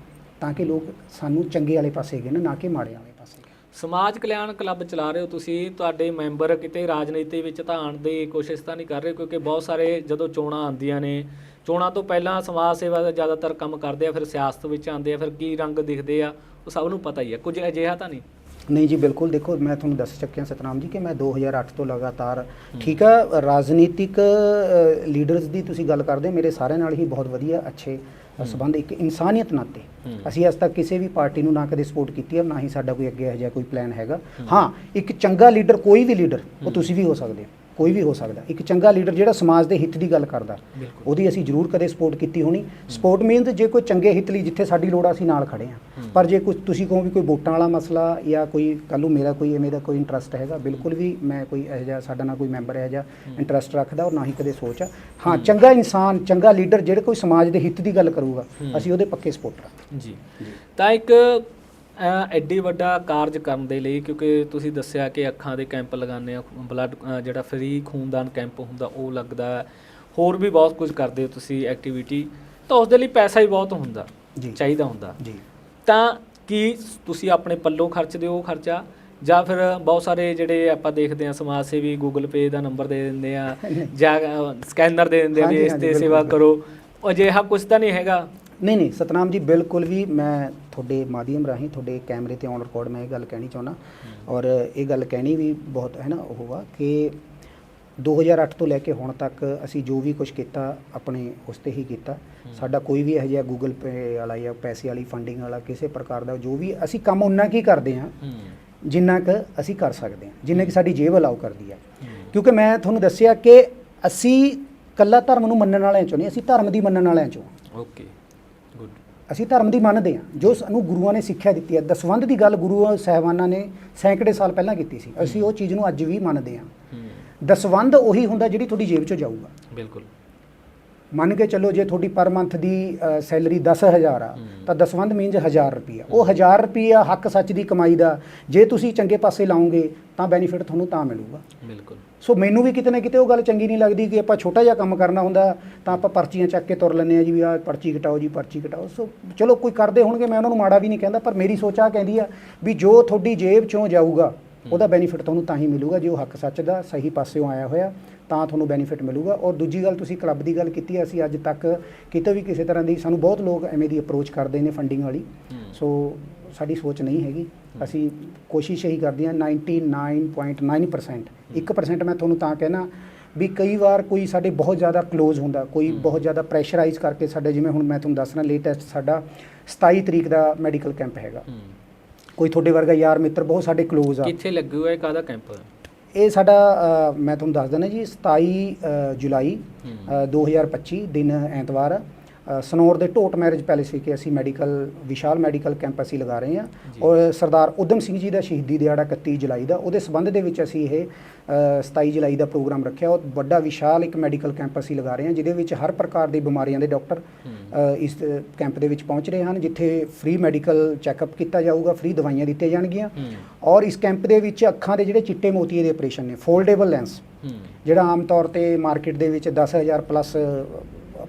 Speaker 2: ਤਾਂ ਕਿ ਲੋਕ ਸਾਨੂੰ ਚੰਗੇ ਵਾਲੇ ਪਾਸੇ ਗਏ ਨਾ ਕਿ ਮਾੜੇ ਵਾਲੇ ਪਾਸੇ।
Speaker 1: ਸਮਾਜ ਕਲਿਆਣ ਕਲੱਬ ਚਲਾ ਰਹੇ ਹੋ ਤੁਸੀਂ, ਤੁਹਾਡੇ ਮੈਂਬਰ ਕਿਤੇ ਰਾਜਨੀਤੀ ਵਿੱਚ ਤਾਂ ਆਉਣ ਦੀ ਕੋਸ਼ਿਸ਼ ਤਾਂ ਨਹੀਂ ਕਰ ਰਹੇ ਕਿਉਂਕਿ ਬਹੁਤ ਸਾਰੇ ਜਦੋਂ ਚੋਣਾਂ ਆਉਂਦੀਆਂ ਨੇ, ਚੋਣਾਂ ਤੋਂ ਪਹਿਲਾਂ ਸਮਾਜ ਸੇਵਾ ਦਾ ਜ਼ਿਆਦਾਤਰ ਕੰਮ ਕਰਦੇ ਆ, ਫਿਰ ਸਿਆਸਤ ਵਿੱਚ ਆਉਂਦੇ ਆ, ਫਿਰ ਕੀ ਰੰਗ ਦਿਖਦੇ ਆ, ਉਹ ਸਭ ਨੂੰ ਪਤਾ ਹੀ ਆ, ਕੁਝ ਅਜਿਹਾ ਤਾਂ ਨਹੀਂ?
Speaker 2: ਨਹੀਂ ਜੀ ਬਿਲਕੁਲ ਦੇਖੋ ਮੈਂ ਤੁਹਾਨੂੰ ਦੱਸ ਚੱਕਿਆ ਸਤਨਾਮ ਜੀ ਕਿ ਮੈਂ 2008 ਤੋਂ ਲਗਾਤਾਰ ਠੀਕ ਆ ਰਾਜਨੀਤਿਕ ਲੀਡਰਸ ਦੀ ਤੁਸੀਂ ਗੱਲ ਕਰਦੇ ਹੋ, ਮੇਰੇ ਸਾਰਿਆਂ ਨਾਲ ਹੀ ਬਹੁਤ ਵਧੀਆ ਅੱਛੇ ਸੰਬੰਧ ਇੱਕ ਇਨਸਾਨੀਅਤ ਨਾਤੇ।
Speaker 1: ਹੂੰ।
Speaker 2: ਅਸੀਂ ਅੱਜ ਤੱਕ ਕਿਸੇ ਵੀ ਪਾਰਟੀ ਨੂੰ ਨਾ ਕਦੇ ਸਪੋਰਟ ਕੀਤੀ ਹੈ ਨਾ ਹੀ ਸਾਡਾ ਕੋਈ ਅੱਗੇ ਇਹੋ ਜਿਹਾ ਕੋਈ ਪਲਾਨ ਹੈਗਾ। ਹਾਂ। ਇੱਕ ਚੰਗਾ ਲੀਡਰ ਕੋਈ ਵੀ ਲੀਡਰ ਉਹ ਤੁਸੀਂ ਵੀ ਹੋ ਸਕਦੇ ਹੋ। ਕੋਈ ਵੀ ਹੋ ਸਕਦਾ। ਇੱਕ ਚੰਗਾ ਲੀਡਰ ਜਿਹੜਾ ਸਮਾਜ ਦੇ ਹਿੱਤ ਦੀ ਗੱਲ ਕਰਦਾ ਉਹਦੀ ਅਸੀਂ ਜ਼ਰੂਰ ਕਦੇ ਸਪੋਰਟ ਕੀਤੀ ਹੋਣੀ। ਸਪੋਰਟ ਮੀਨਸ ਜੇ ਕੋਈ ਚੰਗੇ ਹਿੱਤ ਲਈ ਜਿੱਥੇ ਸਾਡੀ ਲੋੜ ਆ ਅਸੀਂ ਨਾਲ ਖੜੇ ਹਾਂ। ਪਰ ਜੇ ਕੁਝ ਤੁਸੀਂ ਕਹੋ ਵੀ ਕੋਈ ਵੋਟਾਂ ਵਾਲਾ ਮਸਲਾ ਜਾਂ ਕੋਈ ਕੱਲ੍ਹ ਨੂੰ ਮੇਰਾ ਕੋਈ ਐਵੇਂ ਦਾ ਕੋਈ ਇੰਟਰਸਟ ਹੈਗਾ ਬਿਲਕੁਲ ਵੀ ਮੈਂ ਕੋਈ ਇਹੋ ਜਿਹਾ ਸਾਡਾ ਨਾ ਕੋਈ ਮੈਂਬਰ ਇਹੋ ਜਿਹਾ ਇੰਟਰਸਟ ਰੱਖਦਾ ਔਰ ਨਾ ਹੀ ਕਦੇ ਸੋਚ ਆ। ਹਾਂ। ਚੰਗਾ ਇਨਸਾਨ ਚੰਗਾ ਲੀਡਰ ਜਿਹੜਾ ਕੋਈ ਸਮਾਜ ਦੇ ਹਿੱਤ ਦੀ ਗੱਲ ਕਰੂਗਾ ਅਸੀਂ ਉਹਦੇ ਪੱਕੇ ਸਪੋਰਟਰ ਹਾਂ
Speaker 1: ਜੀ। ਤਾਂ ਇੱਕ ਐਡੀ ਵੱਡਾ ਕਾਰਜ ਕਰਨ ਦੇ ਲਈ ਕਿਉਂਕਿ ਤੁਸੀਂ ਦੱਸਿਆ ਕਿ ਅੱਖਾਂ ਦੇ ਕੈਂਪ ਲਗਾਉਂਦੇ ਆ ਬਲੱਡ ਜਿਹੜਾ ਫ੍ਰੀ ਖੂਨਦਾਨ ਕੈਂਪ ਹੁੰਦਾ ਉਹ ਲੱਗਦਾ। ਹੋਰ ਵੀ ਬਹੁਤ ਕੁਝ ਕਰਦੇ ਹੋ ਤੁਸੀਂ ਐਕਟੀਵਿਟੀ ਤਾਂ ਉਸ ਦੇ ਲਈ ਪੈਸਾ ਹੀ ਬਹੁਤ ਹੁੰਦਾ ਚਾਹੀਦਾ ਹੁੰਦਾ।
Speaker 2: ਜੀ।
Speaker 1: ਤਾਂ ਕੀ ਤੁਸੀਂ ਆਪਣੇ ਪੱਲੋਂ ਖਰਚਦੇ ਹੋ ਖਰਚਾ? ਜਾਂ ਫਿਰ ਬਹੁਤ ਸਾਰੇ ਜਿਹੜੇ ਆਪਾਂ ਦੇਖਦੇ ਆ ਸਮਾਜ ਸੇਵੀ ਗੂਗਲ ਪੇ ਦਾ ਨੰਬਰ ਦੇ ਦਿੰਦੇ ਆ ਜਾਂ ਸਕੈਨਰ ਦੇ ਦਿੰਦੇ ਆ ਵੀ ਇਸ ਤੇ ਸੇਵਾ। ਕਰੋ। ਅਜਿਹਾ ਕੁਝ ਤਾਂ ਨਹੀਂ ਹੈਗਾ।
Speaker 2: ਨਹੀਂ ਨਹੀਂ ਸਤਨਾਮ ਜੀ ਬਿਲਕੁਲ ਵੀ ਮੈਂ ਤੁਹਾਡੇ ਮਾਧਿਅਮ ਰਾਹੀਂ ਤੁਹਾਡੇ ਕੈਮਰੇ ਤੇ ਔਨ ਰਿਕਾਰਡ ਮੈਂ ਇਹ ਗੱਲ ਕਹਿਣੀ ਚਾਹੁੰਦਾ। ਔਰ ਇਹ ਗੱਲ ਕਹਿਣੀ ਵੀ ਬਹੁਤ ਹੈ ਨਾ ਉਹ ਆ ਕਿ 2008 ਤੋਂ ਲੈ ਕੇ ਹੁਣ ਤੱਕ ਅਸੀਂ ਜੋ ਵੀ ਕੁਝ ਕੀਤਾ ਆਪਣੇ ਉਸ ਤੇ ਹੀ ਕੀਤਾ। ਸਾਡਾ ਕੋਈ ਵੀ ਇਹੋ ਜਿਹਾ ਗੂਗਲ ਪੇ ਵਾਲਾ ਜਾਂ ਪੈਸੇ ਵਾਲੀ ਫੰਡਿੰਗ ਵਾਲਾ ਕਿਸੇ ਪ੍ਰਕਾਰ ਦਾ ਜੋ ਵੀ ਅਸੀਂ ਕੰਮ ਉਹਨਾਂ ਕੀ ਕਰਦੇ ਹਾਂ ਜਿੰਨਾ ਕੁ ਅਸੀਂ ਕਰ ਸਕਦੇ ਹਾਂ ਜਿੰਨੇ ਕਿ ਸਾਡੀ ਜੇਬ ਅਲਾਉ ਕਰਦੀ ਆ। ਕਿਉਂਕਿ ਮੈਂ ਤੁਹਾਨੂੰ ਦੱਸਿਆ ਕਿ ਅਸੀਂ ਕੱਲਾ ਧਰਮ ਨੂੰ ਮੰਨਣ ਵਾਲਿਆਂ ਚੋਂ ਨਹੀਂ ਅਸੀਂ ਧਰਮ ਦੀ ਮੰਨਣ ਵਾਲਿਆਂ ਚੋਂ ਹਾਂ।
Speaker 1: ਓਕੇ।
Speaker 2: ਅਸੀਂ ਧਰਮ ਦੀ ਮੰਨਦੇ ਹਾਂ। ਜੋ ਸਾਨੂੰ ਗੁਰੂਆਂ ਨੇ ਸਿੱਖਿਆ ਦਿੱਤੀ ਹੈ ਦਸਵੰਧ ਦੀ ਗੱਲ ਗੁਰੂ ਸਾਹਿਬਾਨਾਂ ਨੇ ਸੈਂਕੜੇ ਸਾਲ ਪਹਿਲਾਂ ਕੀਤੀ ਸੀ। ਅਸੀਂ ਉਹ ਚੀਜ਼ ਨੂੰ ਅੱਜ ਵੀ ਮੰਨਦੇ ਹਾਂ। ਦਸਵੰਧ ਉਹੀ ਹੁੰਦਾ ਜਿਹੜੀ ਤੁਹਾਡੀ ਜੇਬ 'ਚੋਂ ਜਾਊਗਾ।
Speaker 1: ਬਿਲਕੁਲ।
Speaker 2: ਮੰਨ ਕੇ ਚੱਲੋ ਜੇ ਤੁਹਾਡੀ ਪਰ ਮੰਥ ਦੀ ਸੈਲਰੀ 10000 ਆ। ਤਾਂ ਦਸਵੰਧ ਮੀਨਸ 1000 ਰੁਪਿਆ ਉਹ 1000 ਰੁਪਿਆ ਹੱਕ ਸੱਚ ਦੀ ਕਮਾਈ ਦਾ ਜੇ ਤੁਸੀਂ ਚੰਗੇ ਪਾਸੇ ਲਾਓਗੇ ਤਾਂ ਬੈਨੀਫਿਟ ਤੁਹਾਨੂੰ ਤਾਂ ਮਿਲੂਗਾ।
Speaker 1: ਬਿਲਕੁਲ।
Speaker 2: ਸੋ ਮੈਨੂੰ ਵੀ ਕਿਤੇ ਨਾ ਕਿਤੇ ਉਹ ਗੱਲ ਚੰਗੀ ਨਹੀਂ ਲੱਗਦੀ ਕਿ ਆਪਾਂ ਛੋਟਾ ਜਿਹਾ ਕੰਮ ਕਰਨਾ ਹੁੰਦਾ ਤਾਂ ਆਪਾਂ ਪਰਚੀਆਂ ਚੱਕ ਕੇ ਤੁਰ ਲੈਂਦੇ ਆ ਜੀ ਵੀ ਆਹ ਪਰਚੀ ਕਟਾਓ ਜੀ ਪਰਚੀ ਕਟਾਓ ਸੋ ਚਲੋ ਕੋਈ ਕਰਦੇ ਹੋਣਗੇ ਮੈਂ ਉਹਨਾਂ ਨੂੰ ਮਾੜਾ ਵੀ ਨਹੀਂ ਕਹਿੰਦਾ ਪਰ ਮੇਰੀ ਸੋਚ ਆ ਕਹਿੰਦੀ ਆ ਵੀ ਜੋ ਤੁਹਾਡੀ ਜੇਬ ਚੋਂ ਜਾਊਗਾ ਉਹਦਾ ਬੈਨੀਫਿਟ ਤੁਹਾਨੂੰ ਤਾਂ ਹੀ ਮਿਲੂਗਾ ਜੇ ਉਹ ਹੱਕ ਸੱਚ ਦਾ ਸਹੀ ਪਾਸਿਓਂ ਆਇਆ ਹੋਇਆ ਤਾਂ ਤੁਹਾਨੂੰ ਬੈਨੀਫਿਟ ਮਿਲੂਗਾ। ਔਰ ਦੂਜੀ ਗੱਲ ਤੁਸੀਂ ਕਲੱਬ ਦੀ ਗੱਲ ਕੀਤੀ ਅਸੀਂ ਅੱਜ ਤੱਕ ਕਿਤੇ ਵੀ ਕਿਸੇ ਤਰ੍ਹਾਂ ਦੀ ਸਾਨੂੰ ਬਹੁਤ ਲੋਕ ਐਵੇਂ ਦੀ ਅਪਰੋਚ ਕਰਦੇ ਨੇ ਫੰਡਿੰਗ ਵਾਲੀ। ਸੋ ਸਾਡੀ ਸੋਚ ਨਹੀਂ ਹੈਗੀ। ਅਸੀਂ ਕੋਸ਼ਿਸ਼ ਇਹੀ ਕਰਦੇ ਹਾਂ 99.9% 1% ਮੈਂ ਤੁਹਾਨੂੰ ਤਾਂ ਕਹਿਣਾ ਵੀ ਕਈ ਵਾਰ ਕੋਈ ਸਾਡੇ ਬਹੁਤ ਜ਼ਿਆਦਾ ক্লোਜ਼ ਹੁੰਦਾ ਕੋਈ ਬਹੁਤ ਜ਼ਿਆਦਾ ਪ੍ਰੈਸ਼ਰਾਈਜ਼ ਕਰਕੇ ਸਾਡੇ ਜਿਵੇਂ ਹੁਣ ਮੈਂ ਤੁਹਾਨੂੰ ਦੱਸਣਾ ਲੇਟੈਸਟ ਸਾਡਾ 27 ਤਰੀਕ ਦਾ ਮੈਡੀਕਲ ਕੈਂਪ ਹੈਗਾ। ਕੋਈ ਤੁਹਾਡੇ ਵਰਗਾ ਯਾਰ ਮਿੱਤਰ ਬਹੁਤ ਸਾਡੇ ক্লোਜ਼ ਆ।
Speaker 1: ਕਿੱਥੇ ਲੱਗੂ ਹੈ ਕਾਹਦਾ ਕੈਂਪ
Speaker 2: ਇਹ ਸਾਡਾ ਅ, ਮੈਂ ਤੁਹਾਨੂੰ ਦੱਸ ਦਿੰਦਾ ਜੀ 27 ਅ, ਜੁਲਾਈ। ਅ, 2025 ਦਿਨ ਐਤਵਾਰ ਸਨੌਰ ਦੇ ਢੋਟ ਮੈਰਿਜ ਪੈਲੇਸ ਵਿਖੇ ਅਸੀਂ ਮੈਡੀਕਲ ਵਿਸ਼ਾਲ ਮੈਡੀਕਲ ਕੈਂਪ ਅਸੀਂ ਲਗਾ ਰਹੇ ਹਾਂ। ਔਰ ਸਰਦਾਰ ਉਦਮ ਸਿੰਘ ਜੀ ਦਾ ਸ਼ਹੀਦੀ ਦਿਹਾੜਾ 31 ਜੁਲਾਈ ਦਾ ਉਹਦੇ ਸੰਬੰਧ ਦੇ ਵਿੱਚ ਅਸੀਂ ਇਹ ਅ, 27 ਜੁਲਾਈ ਦਾ ਪ੍ਰੋਗਰਾਮ ਰੱਖਿਆ ਉਹ ਵੱਡਾ ਵਿਸ਼ਾਲ ਇੱਕ ਮੈਡੀਕਲ ਕੈਂਪ ਅਸੀਂ ਲਗਾ ਰਹੇ ਹਾਂ ਜਿਹਦੇ ਵਿੱਚ ਹਰ ਪ੍ਰਕਾਰ ਦੀ ਬਿਮਾਰੀਆਂ ਦੇ ਡਾਕਟਰ ਇਸ ਕੈਂਪ ਦੇ ਵਿੱਚ ਪਹੁੰਚ ਰਹੇ ਹਨ ਜਿੱਥੇ ਫ੍ਰੀ ਮੈਡੀਕਲ ਚੈੱਕਅਪ ਕੀਤਾ ਜਾਊਗਾ ਫ੍ਰੀ ਦਵਾਈਆਂ ਦਿੱਤੀਆਂ ਜਾਣਗੀਆਂ। ਔਰ ਇਸ ਕੈਂਪ ਦੇ ਵਿੱਚ ਅੱਖਾਂ ਦੇ ਜਿਹੜੇ ਚਿੱਟੇ ਮੋਤੀਏ ਦੇ ਆਪਰੇਸ਼ਨ ਨੇ ਫੋਲਡੇਬਲ ਲੈਂਸ। ਜਿਹੜਾ ਆਮ ਤੌਰ ਤੇ ਮਾਰਕੀਟ ਦੇ ਵਿੱਚ 10000 ਪਲੱਸ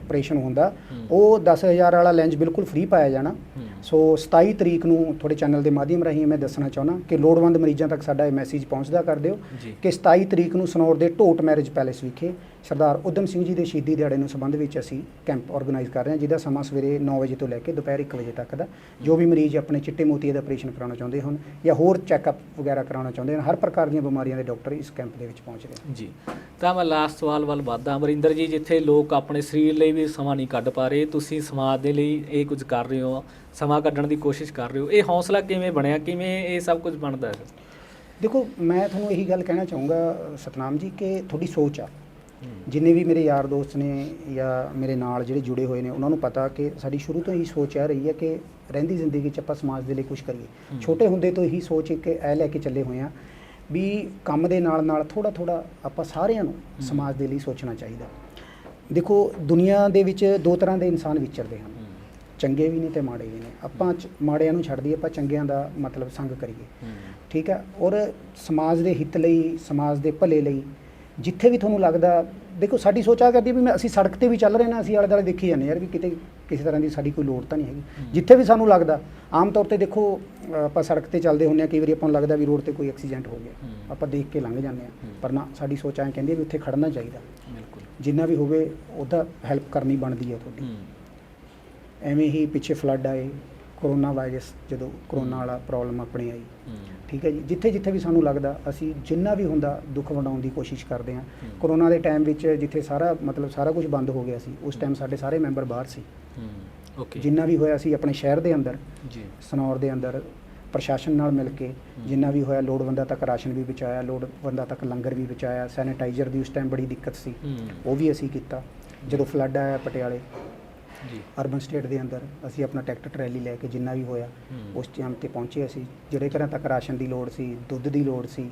Speaker 2: ਆਪਰੇਸ਼ਨ ਹੁੰਦਾ
Speaker 1: ਹੂੰ।
Speaker 2: ਉਹ 10000 ਵਾਲਾ ਲੈਂਸ ਬਿਲਕੁਲ ਫ੍ਰੀ ਪਾਇਆ ਜਾਣਾ ਸੋ 27 ਤਰੀਕ ਨੂੰ ਤੁਹਾਡੇ ਚੈਨਲ ਦੇ ਮਾਧਿਅਮ ਰਾਹੀਂ ਮੈਂ ਦੱਸਣਾ ਚਾਹੁੰਦਾ ਕਿ ਲੋੜਵੰਦ ਮਰੀਜ਼ਾਂ ਤੱਕ ਸਾਡਾ ਇਹ ਮੈਸੇਜ ਪਹੁੰਚਦਾ ਕਰ ਦਿਓ। ਕਿ 27 ਤਰੀਕ ਨੂੰ ਸਨੌਰ ਦੇ ਢੋਟ ਮੈਰਿਜ ਪੈਲੇਸ ਵਿਖੇ ਸਰਦਾਰ ਉਦਮ ਸਿੰਘ ਜੀ ਦੇ ਸ਼ਹੀਦੀ ਦਿਹਾੜੇ ਨੂੰ ਸੰਬੰਧ ਵਿੱਚ ਅਸੀਂ ਕੈਂਪ ਆਰਗੇਨਾਈਜ਼ ਕਰ ਰਹੇ ਹਾਂ ਜਿਹਦਾ ਸਮਾਂ ਸਵੇਰੇ 9 ਵਜੇ ਤੋਂ ਲੈ ਕੇ ਦੁਪਹਿਰ 1 ਵਜੇ ਤੱਕ ਦਾ। ਜੋ ਵੀ ਮਰੀਜ਼ ਆਪਣੇ ਚਿੱਟੇ ਮੋਤੀਏ ਦਾ ਆਪਰੇਸ਼ਨ ਕਰਾਉਣਾ ਚਾਹੁੰਦੇ ਹਨ ਜਾਂ ਹੋਰ ਚੈੱਕਅਪ ਵਗੈਰਾ ਕਰਾਉਣਾ ਚਾਹੁੰਦੇ ਹਨ ਹਰ ਪ੍ਰਕਾਰ ਦੀਆਂ ਬਿਮਾਰੀਆਂ ਦੇ ਡਾਕਟਰ ਇਸ ਕੈਂਪ ਦੇ ਵਿੱਚ ਪਹੁੰਚ ਰਹੇ ਹਨ।
Speaker 1: ਜੀ। ਤਾਂ ਮੈਂ ਲਾਸਟ ਸਵਾਲ ਵੱਲ ਵਧਦਾ ਅਮਰਿੰਦਰ ਜੀ ਜਿੱਥੇ ਲੋਕ ਆਪਣੇ ਸਰੀਰ ਲਈ ਵੀ ਸਮਾਂ ਨਹੀਂ ਕੱਢ ਪਾ ਰਹੇ ਤੁਸੀਂ ਸਮਾਜ ਦੇ ਲਈ ਇਹ ਕੁਝ ਕਰ ਰਹੇ ਹੋ। ਸਮਾਂ ਕੱਢਣ ਦੀ ਕੋਸ਼ਿਸ਼ ਕਰ ਰਹੇ ਹੋ? ਇਹ ਹੌਸਲਾ ਕਿਵੇਂ ਬਣਿਆ? ਕਿਵੇਂ ਇਹ ਸਭ ਕੁਝ ਬਣਦਾ ਹੈ
Speaker 2: ਦੇਖੋ ਮੈਂ ਤੁਹਾਨੂੰ ਇਹੀ ਗੱਲ ਕਹਿਣਾ ਚਾਹੂੰਗਾ ਸਤਨਾਮ ਜੀ ਕਿ ਤੁਹਾਡੀ ਸੋਚ ਆ। ਜਿੰਨੇ ਵੀ ਮੇਰੇ ਯਾਰ ਦੋਸਤ ਨੇ ਜਾਂ ਮੇਰੇ ਨਾਲ ਜਿਹੜੇ ਜੁੜੇ ਹੋਏ ਨੇ ਉਹਨਾਂ ਨੂੰ ਪਤਾ ਕਿ ਸਾਡੀ ਸ਼ੁਰੂ ਤੋਂ ਹੀ ਸੋਚ ਇਹ ਰਹੀ ਹੈ ਕਿ ਰਹਿੰਦੀ ਜ਼ਿੰਦਗੀ 'ਚ ਆਪਾਂ ਸਮਾਜ ਦੇ ਲਈ ਕੁਝ ਕਰੀਏ। ਛੋਟੇ ਹੁੰਦੇ ਤੋਂ ਹੀ ਸੋਚ ਇੱਕ ਇਹ ਲੈ ਕੇ ਚੱਲੇ ਹੋਏ ਆ ਵੀ ਕੰਮ ਦੇ ਨਾਲ ਨਾਲ ਥੋੜਾ ਥੋੜਾ ਆਪਾਂ ਸਾਰਿਆਂ ਨੂੰ। ਸਮਾਜ ਦੇ ਲਈ ਸੋਚਣਾ ਚਾਹੀਦਾ। ਦੇਖੋ ਦੁਨੀਆ ਦੇ ਵਿੱਚ ਦੋ ਤਰ੍ਹਾਂ ਦੇ ਇਨਸਾਨ ਵਿਚਰਦੇ ਹਨ। ਚੰਗੇ ਵੀ ਨੇ ਤੇ ਮਾੜੇ ਵੀ ਨੇ। ਆਪਾਂ ਚ- ਮਾੜਿਆਂ ਨੂੰ ਛੱਡ ਦਈਏ ਆਪਾਂ ਚੰਗਿਆਂ ਦਾ ਮਤਲਬ ਸੰਗ ਕਰੀਏ। ਠੀਕ ਹੈ ਔਰ ਸਮਾਜ ਦੇ ਹਿੱਤ ਲਈ ਸਮਾਜ ਦੇ ਭਲੇ ਲਈ ਜਿੱਥੇ ਵੀ ਤੁਹਾਨੂੰ ਲੱਗਦਾ ਦੇਖੋ ਸਾਡੀ ਸੋਚ ਆ ਕਰਦੀ ਵੀ ਮੈਂ ਅਸੀਂ ਸੜਕ ਤੇ ਵੀ ਚੱਲ ਰਹੇ ਨਾ ਅਸੀਂ ਆਲੇ ਦੁਆਲੇ ਦੇਖੀ ਜਾਂਦੇ ਯਾਰ ਵੀ ਕਿਤੇ ਕਿਸੇ ਤਰ੍ਹਾਂ ਦੀ ਸਾਡੀ ਕੋਈ ਲੋੜ ਤਾਂ ਨਹੀਂ ਹੈਗੀ। ਜਿੱਥੇ ਵੀ ਸਾਨੂੰ ਲੱਗਦਾ ਆਮ ਤੌਰ ਤੇ ਦੇਖੋ ਅ, ਆਪਾਂ ਸੜਕ ਤੇ ਚੱਲਦੇ ਹੁੰਦੇ ਆ ਕਈ ਵਾਰੀ ਆਪਾਂ ਨੂੰ ਲੱਗਦਾ ਵੀ ਰੋਡ ਤੇ ਕੋਈ ਐਕਸੀਡੈਂਟ ਹੋ ਗਿਆ।
Speaker 1: ਹੂੰ।
Speaker 2: ਆਪਾਂ ਦੇਖ ਕੇ ਲੰਘ ਜਾਂਦੇ ਆ
Speaker 1: ਹੂੰ।
Speaker 2: ਪਰ ਨਾ ਸਾਡੀ ਸੋਚ ਐਂ ਕਹਿੰਦੀ ਹੈ ਵੀ ਉੱਥੇ ਖੜਨਾ ਚਾਹੀਦਾ।
Speaker 1: ਬਿਲਕੁਲ।
Speaker 2: ਜਿੰਨਾ ਵੀ ਹੋਵੇ ਉਹਦਾ ਹੈਲਪ ਕਰਨੀ ਬਣਦੀ ਹੈ ਤੁਹਾਡੀ।
Speaker 1: ਹੂੰ।
Speaker 2: ਐਵੇਂ ਹੀ ਪਿੱਛੇ ਫਲੱਡ ਆਏ ਕਰੋਨਾ ਵਾਇਰਸ ਜਦੋਂ ਕਰੋਨਾ ਵਾਲਾ ਪ੍ਰੋਬਲਮ ਆਪਣੇ ਆਈ। ਠੀਕ ਹੈ ਜੀ? ਜਿੱਥੇ ਜਿੱਥੇ ਵੀ ਸਾਨੂੰ ਲੱਗਦਾ ਅਸੀਂ ਜਿੰਨਾ ਵੀ ਹੁੰਦਾ ਦੁੱਖ ਵੰਡਾਉਣ ਦੀ ਕੋਸ਼ਿਸ਼ ਕਰਦੇ ਹਾਂ। ਕਰੋਨਾ ਦੇ ਟਾਈਮ ਵਿੱਚ ਜਿੱਥੇ ਸਾਰਾ ਮਤਲਬ ਸਾਰਾ ਕੁਝ ਬੰਦ ਹੋ ਗਿਆ ਸੀ ਉਸ ਟਾਈਮ ਸਾਡੇ ਸਾਰੇ ਮੈਂਬਰ ਬਾਹਰ ਸੀ।
Speaker 1: ਓਕੇ
Speaker 2: ਜਿੰਨਾ ਵੀ ਹੋਇਆ ਸੀ ਆਪਣੇ ਸ਼ਹਿਰ ਦੇ ਅੰਦਰ
Speaker 1: ਜੀ।
Speaker 2: ਸਨੌਰ ਦੇ ਅੰਦਰ ਪ੍ਰਸ਼ਾਸਨ ਨਾਲ ਮਿਲ ਕੇ ਜਿੰਨਾ ਵੀ ਹੋਇਆ ਲੋੜਵੰਦਾਂ ਤੱਕ ਰਾਸ਼ਨ ਵੀ ਪਹੁੰਚਾਇਆ ਲੋੜਵੰਦਾਂ ਤੱਕ ਲੰਗਰ ਵੀ ਪਹੁੰਚਾਇਆ ਸੈਨੀਟਾਈਜ਼ਰ ਦੀ ਉਸ ਟਾਈਮ ਬੜੀ ਦਿੱਕਤ ਸੀ। ਉਹ ਵੀ ਅਸੀਂ ਕੀਤਾ। ਜਦੋਂ ਫਲੱਡ ਆਇਆ ਪਟਿਆਲੇ ਅਰਬਨ ਸਟੇਟ ਦੇ ਅੰਦਰ ਅਸੀਂ ਆਪਣਾ ਟਰੈਕਟਰ ਟਰੈਲੀ ਲੈ ਕੇ ਜਿੰਨਾ ਵੀ ਹੋਇਆ। ਉਸ ਟਾਈਮ ਤੇ ਪਹੁੰਚੇ ਅਸੀਂ। ਜਿਹੜੇ ਘਰਾਂ ਤੱਕ ਰਾਸ਼ਨ ਦੀ ਲੋੜ ਸੀ ਦੁੱਧ ਦੀ ਲੋੜ ਸੀ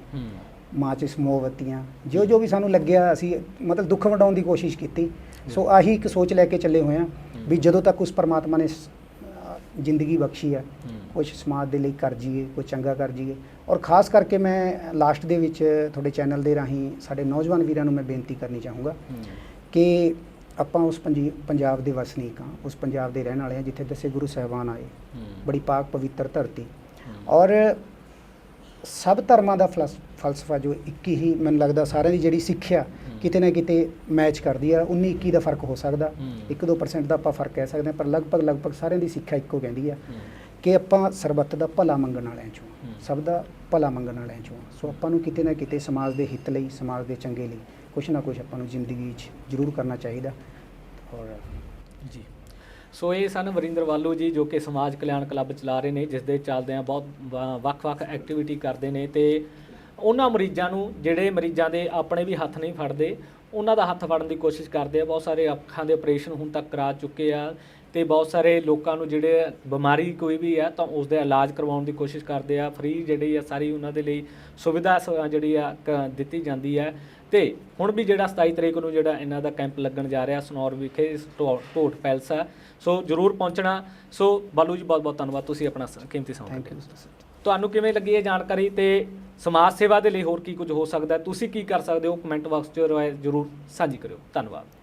Speaker 2: ਮਾਚਿਸ ਮੋਮਬੱਤੀਆਂ ਜੋ ਜੋ ਵੀ ਸਾਨੂੰ ਲੱਗਿਆ ਅਸੀਂ ਮਤਲਬ ਦੁੱਖ ਵੰਡਾਉਣ ਦੀ ਕੋਸ਼ਿਸ਼ ਕੀਤੀ। ਸੋ ਆਹੀ ਇੱਕ ਸੋਚ ਲੈ ਕੇ ਚੱਲੇ ਹੋਏ ਹਾਂ ਵੀ ਜਦੋਂ ਤੱਕ ਉਸ ਪਰਮਾਤਮਾ ਨੇ ਜ਼ਿੰਦਗੀ ਬਖਸ਼ੀ ਹੈ ਕੁਝ ਸਮਾਜ ਦੇ ਲਈ ਕਰ ਜੀਏ ਕੁਝ ਚੰਗਾ ਕਰ ਜੀਏ ਔਰ ਖਾਸ ਕਰਕੇ ਮੈਂ ਲਾਸਟ ਦੇ ਵਿੱਚ ਤੁਹਾਡੇ ਚੈਨਲ ਦੇ ਰਾਹੀਂ ਸਾਡੇ ਨੌਜਵਾਨ ਵੀਰਾਂ ਨੂੰ ਮੈਂ ਬੇਨਤੀ ਕਰਨੀ ਚਾਹੂੰਗਾ ਕਿ ਆਪਾਂ ਉਸ ਪੰਜੀ ਪੰਜਾਬ ਦੇ ਵਸਨੀਕ ਹਾਂ ਉਸ ਪੰਜਾਬ ਦੇ ਰਹਿਣ ਵਾਲੇ ਹਾਂ ਜਿੱਥੇ ਦਸੇ ਗੁਰੂ ਸਾਹਿਬਾਨ ਆਏ
Speaker 1: ਹੂੰ
Speaker 2: ਬੜੀ ਪਾਕ ਪਵਿੱਤਰ ਧਰਤੀ
Speaker 1: ਹੂੰ।
Speaker 2: ਔਰ ਸਭ ਧਰਮਾਂ ਦਾ ਫਲਸ- ਫਲਸਫਾ ਜੋ ਇੱਕ ਹੀ ਮੈਨੂੰ ਲੱਗਦਾ ਸਾਰਿਆਂ ਦੀ ਜਿਹੜੀ ਸਿੱਖਿਆ
Speaker 1: ਹੂੰ।
Speaker 2: ਕਿਤੇ ਨਾ ਕਿਤੇ ਮੈਚ ਕਰਦੀ ਆ 19 21 ਦਾ ਫ਼ਰਕ ਹੋ ਸਕਦਾ
Speaker 1: ਹੂੰ।
Speaker 2: 1-2% ਦਾ ਆਪਾਂ ਫ਼ਰਕ ਕਹਿ ਸਕਦੇ ਹਾਂ ਪਰ ਲਗਭਗ ਲਗਭਗ ਸਾਰਿਆਂ ਦੀ ਸਿੱਖਿਆ ਇੱਕੋ ਕਹਿੰਦੀ ਆ
Speaker 1: ਹੂੰ
Speaker 2: ਕਿ ਆਪਾਂ ਸਰਬੱਤ ਦਾ ਭਲਾ ਮੰਗਣ ਵਾਲਿਆਂ ਚੋਂ
Speaker 1: ਹੂੰ।
Speaker 2: ਸਭ ਦਾ ਭਲਾ ਮੰਗਣ ਵਾਲਿਆਂ ਚੋਂ ਸੋ ਆਪਾਂ ਨੂੰ ਕਿਤੇ ਨਾ ਕਿਤੇ ਸਮਾਜ ਦੇ ਹਿੱਤ ਲਈ ਸਮਾਜ ਦੇ ਚੰਗੇ ਲਈ ਕੁਛ ਨਾ ਕੁਛ ਆਪਾਂ ਨੂੰ ਜ਼ਿੰਦਗੀ 'ਚ ਜ਼ਰੂਰ ਕਰਨਾ ਚਾਹੀਦਾ। ਔਰ
Speaker 1: ਜੀ। ਸੋ ਇਹ ਸਨ ਵਰਿੰਦਰ ਵਾਲੂ ਜੀ ਜੋ ਕਿ ਸਮਾਜ ਕਲਿਆਣ ਕਲੱਬ ਚਲਾ ਰਹੇ ਨੇ, ਜਿਸ ਦੇ ਚੱਲਦਿਆਂ ਬਹੁਤ ਵ- ਵੱਖ-ਵੱਖ ਐਕਟੀਵਿਟੀ ਕਰਦੇ ਨੇ ਤੇ ਉਹਨਾਂ ਮਰੀਜ਼ਾਂ ਨੂੰ, ਜਿਹੜੇ ਮਰੀਜ਼ਾਂ ਦੇ ਆਪਣੇ ਵੀ ਹੱਥ ਨਹੀਂ ਫੜਦੇ, ਉਹਨਾਂ ਦਾ ਹੱਥ ਫੜਨ ਦੀ ਕੋਸ਼ਿਸ਼ ਕਰਦੇ ਆ। ਬਹੁਤ ਸਾਰੇ ਅੱਖਾਂ ਦੇ ਆਪਰੇਸ਼ਨ ਹੁਣ ਤੱਕ ਕਰਾ ਚੁੱਕੇ ਆ ਤੇ ਬਹੁਤ ਸਾਰੇ ਲੋਕਾਂ ਨੂੰ ਜਿਹੜੇ ਬਿਮਾਰੀ ਕੋਈ ਵੀ ਹੈ ਤਾਂ ਉਸ ਦਾ ਇਲਾਜ ਕਰਵਾਉਣ ਦੀ ਕੋਸ਼ਿਸ਼ ਕਰਦੇ ਆ। ਫ੍ਰੀ ਜਿਹੜੀ ਆ ਸਾਰੀ ਉਹਨਾਂ ਦੇ ਲਈ ਸੁਵਿਧਾ ਸ- ਜਿਹੜੀ ਆ ਕ- ਦਿੱਤੀ ਜਾਂਦੀ ਹੈ ਤੇ ਹੁਣ ਵੀ ਜਿਹੜਾ 27 ਤਰੀਕ ਨੂੰ ਜਿਹੜਾ ਇਹਨਾਂ ਦਾ ਕੈਂਪ ਲੱਗਣ ਜਾ ਰਿਹਾ ਸਨੌਰ ਵਿਖੇ ਢੋਟ ਪੈਲਸ ਆ ਸੋ ਜਰੂਰ ਪਹੁੰਚਣਾ। ਸੋ ਬਾਲੂ ਜੀ ਬਹੁਤ ਬਹੁਤ ਧੰਨਵਾਦ। ਤੁਸੀਂ ਆਪਣਾ ਕੀਮਤੀ ਸਮਾਂ ਦਿੱਤਾ। ਤੁਹਾਨੂੰ ਕਿਵੇਂ ਲੱਗੀ ਇਹ ਜਾਣਕਾਰੀ ਤੇ ਸਮਾਜ ਸੇਵਾ ਦੇ ਲਈ ਹੋਰ ਕੀ ਕੁਝ ਹੋ ਸਕਦਾ? ਤੁਸੀਂ ਕੀ ਕਰ ਸਕਦੇ ਹੋ? ਕਮੈਂਟ ਬਾਕਸ 'ਚ ਜਰੂਰ ਸਾਂਝੀ ਕਰਿਓ। ਧੰਨਵਾਦ।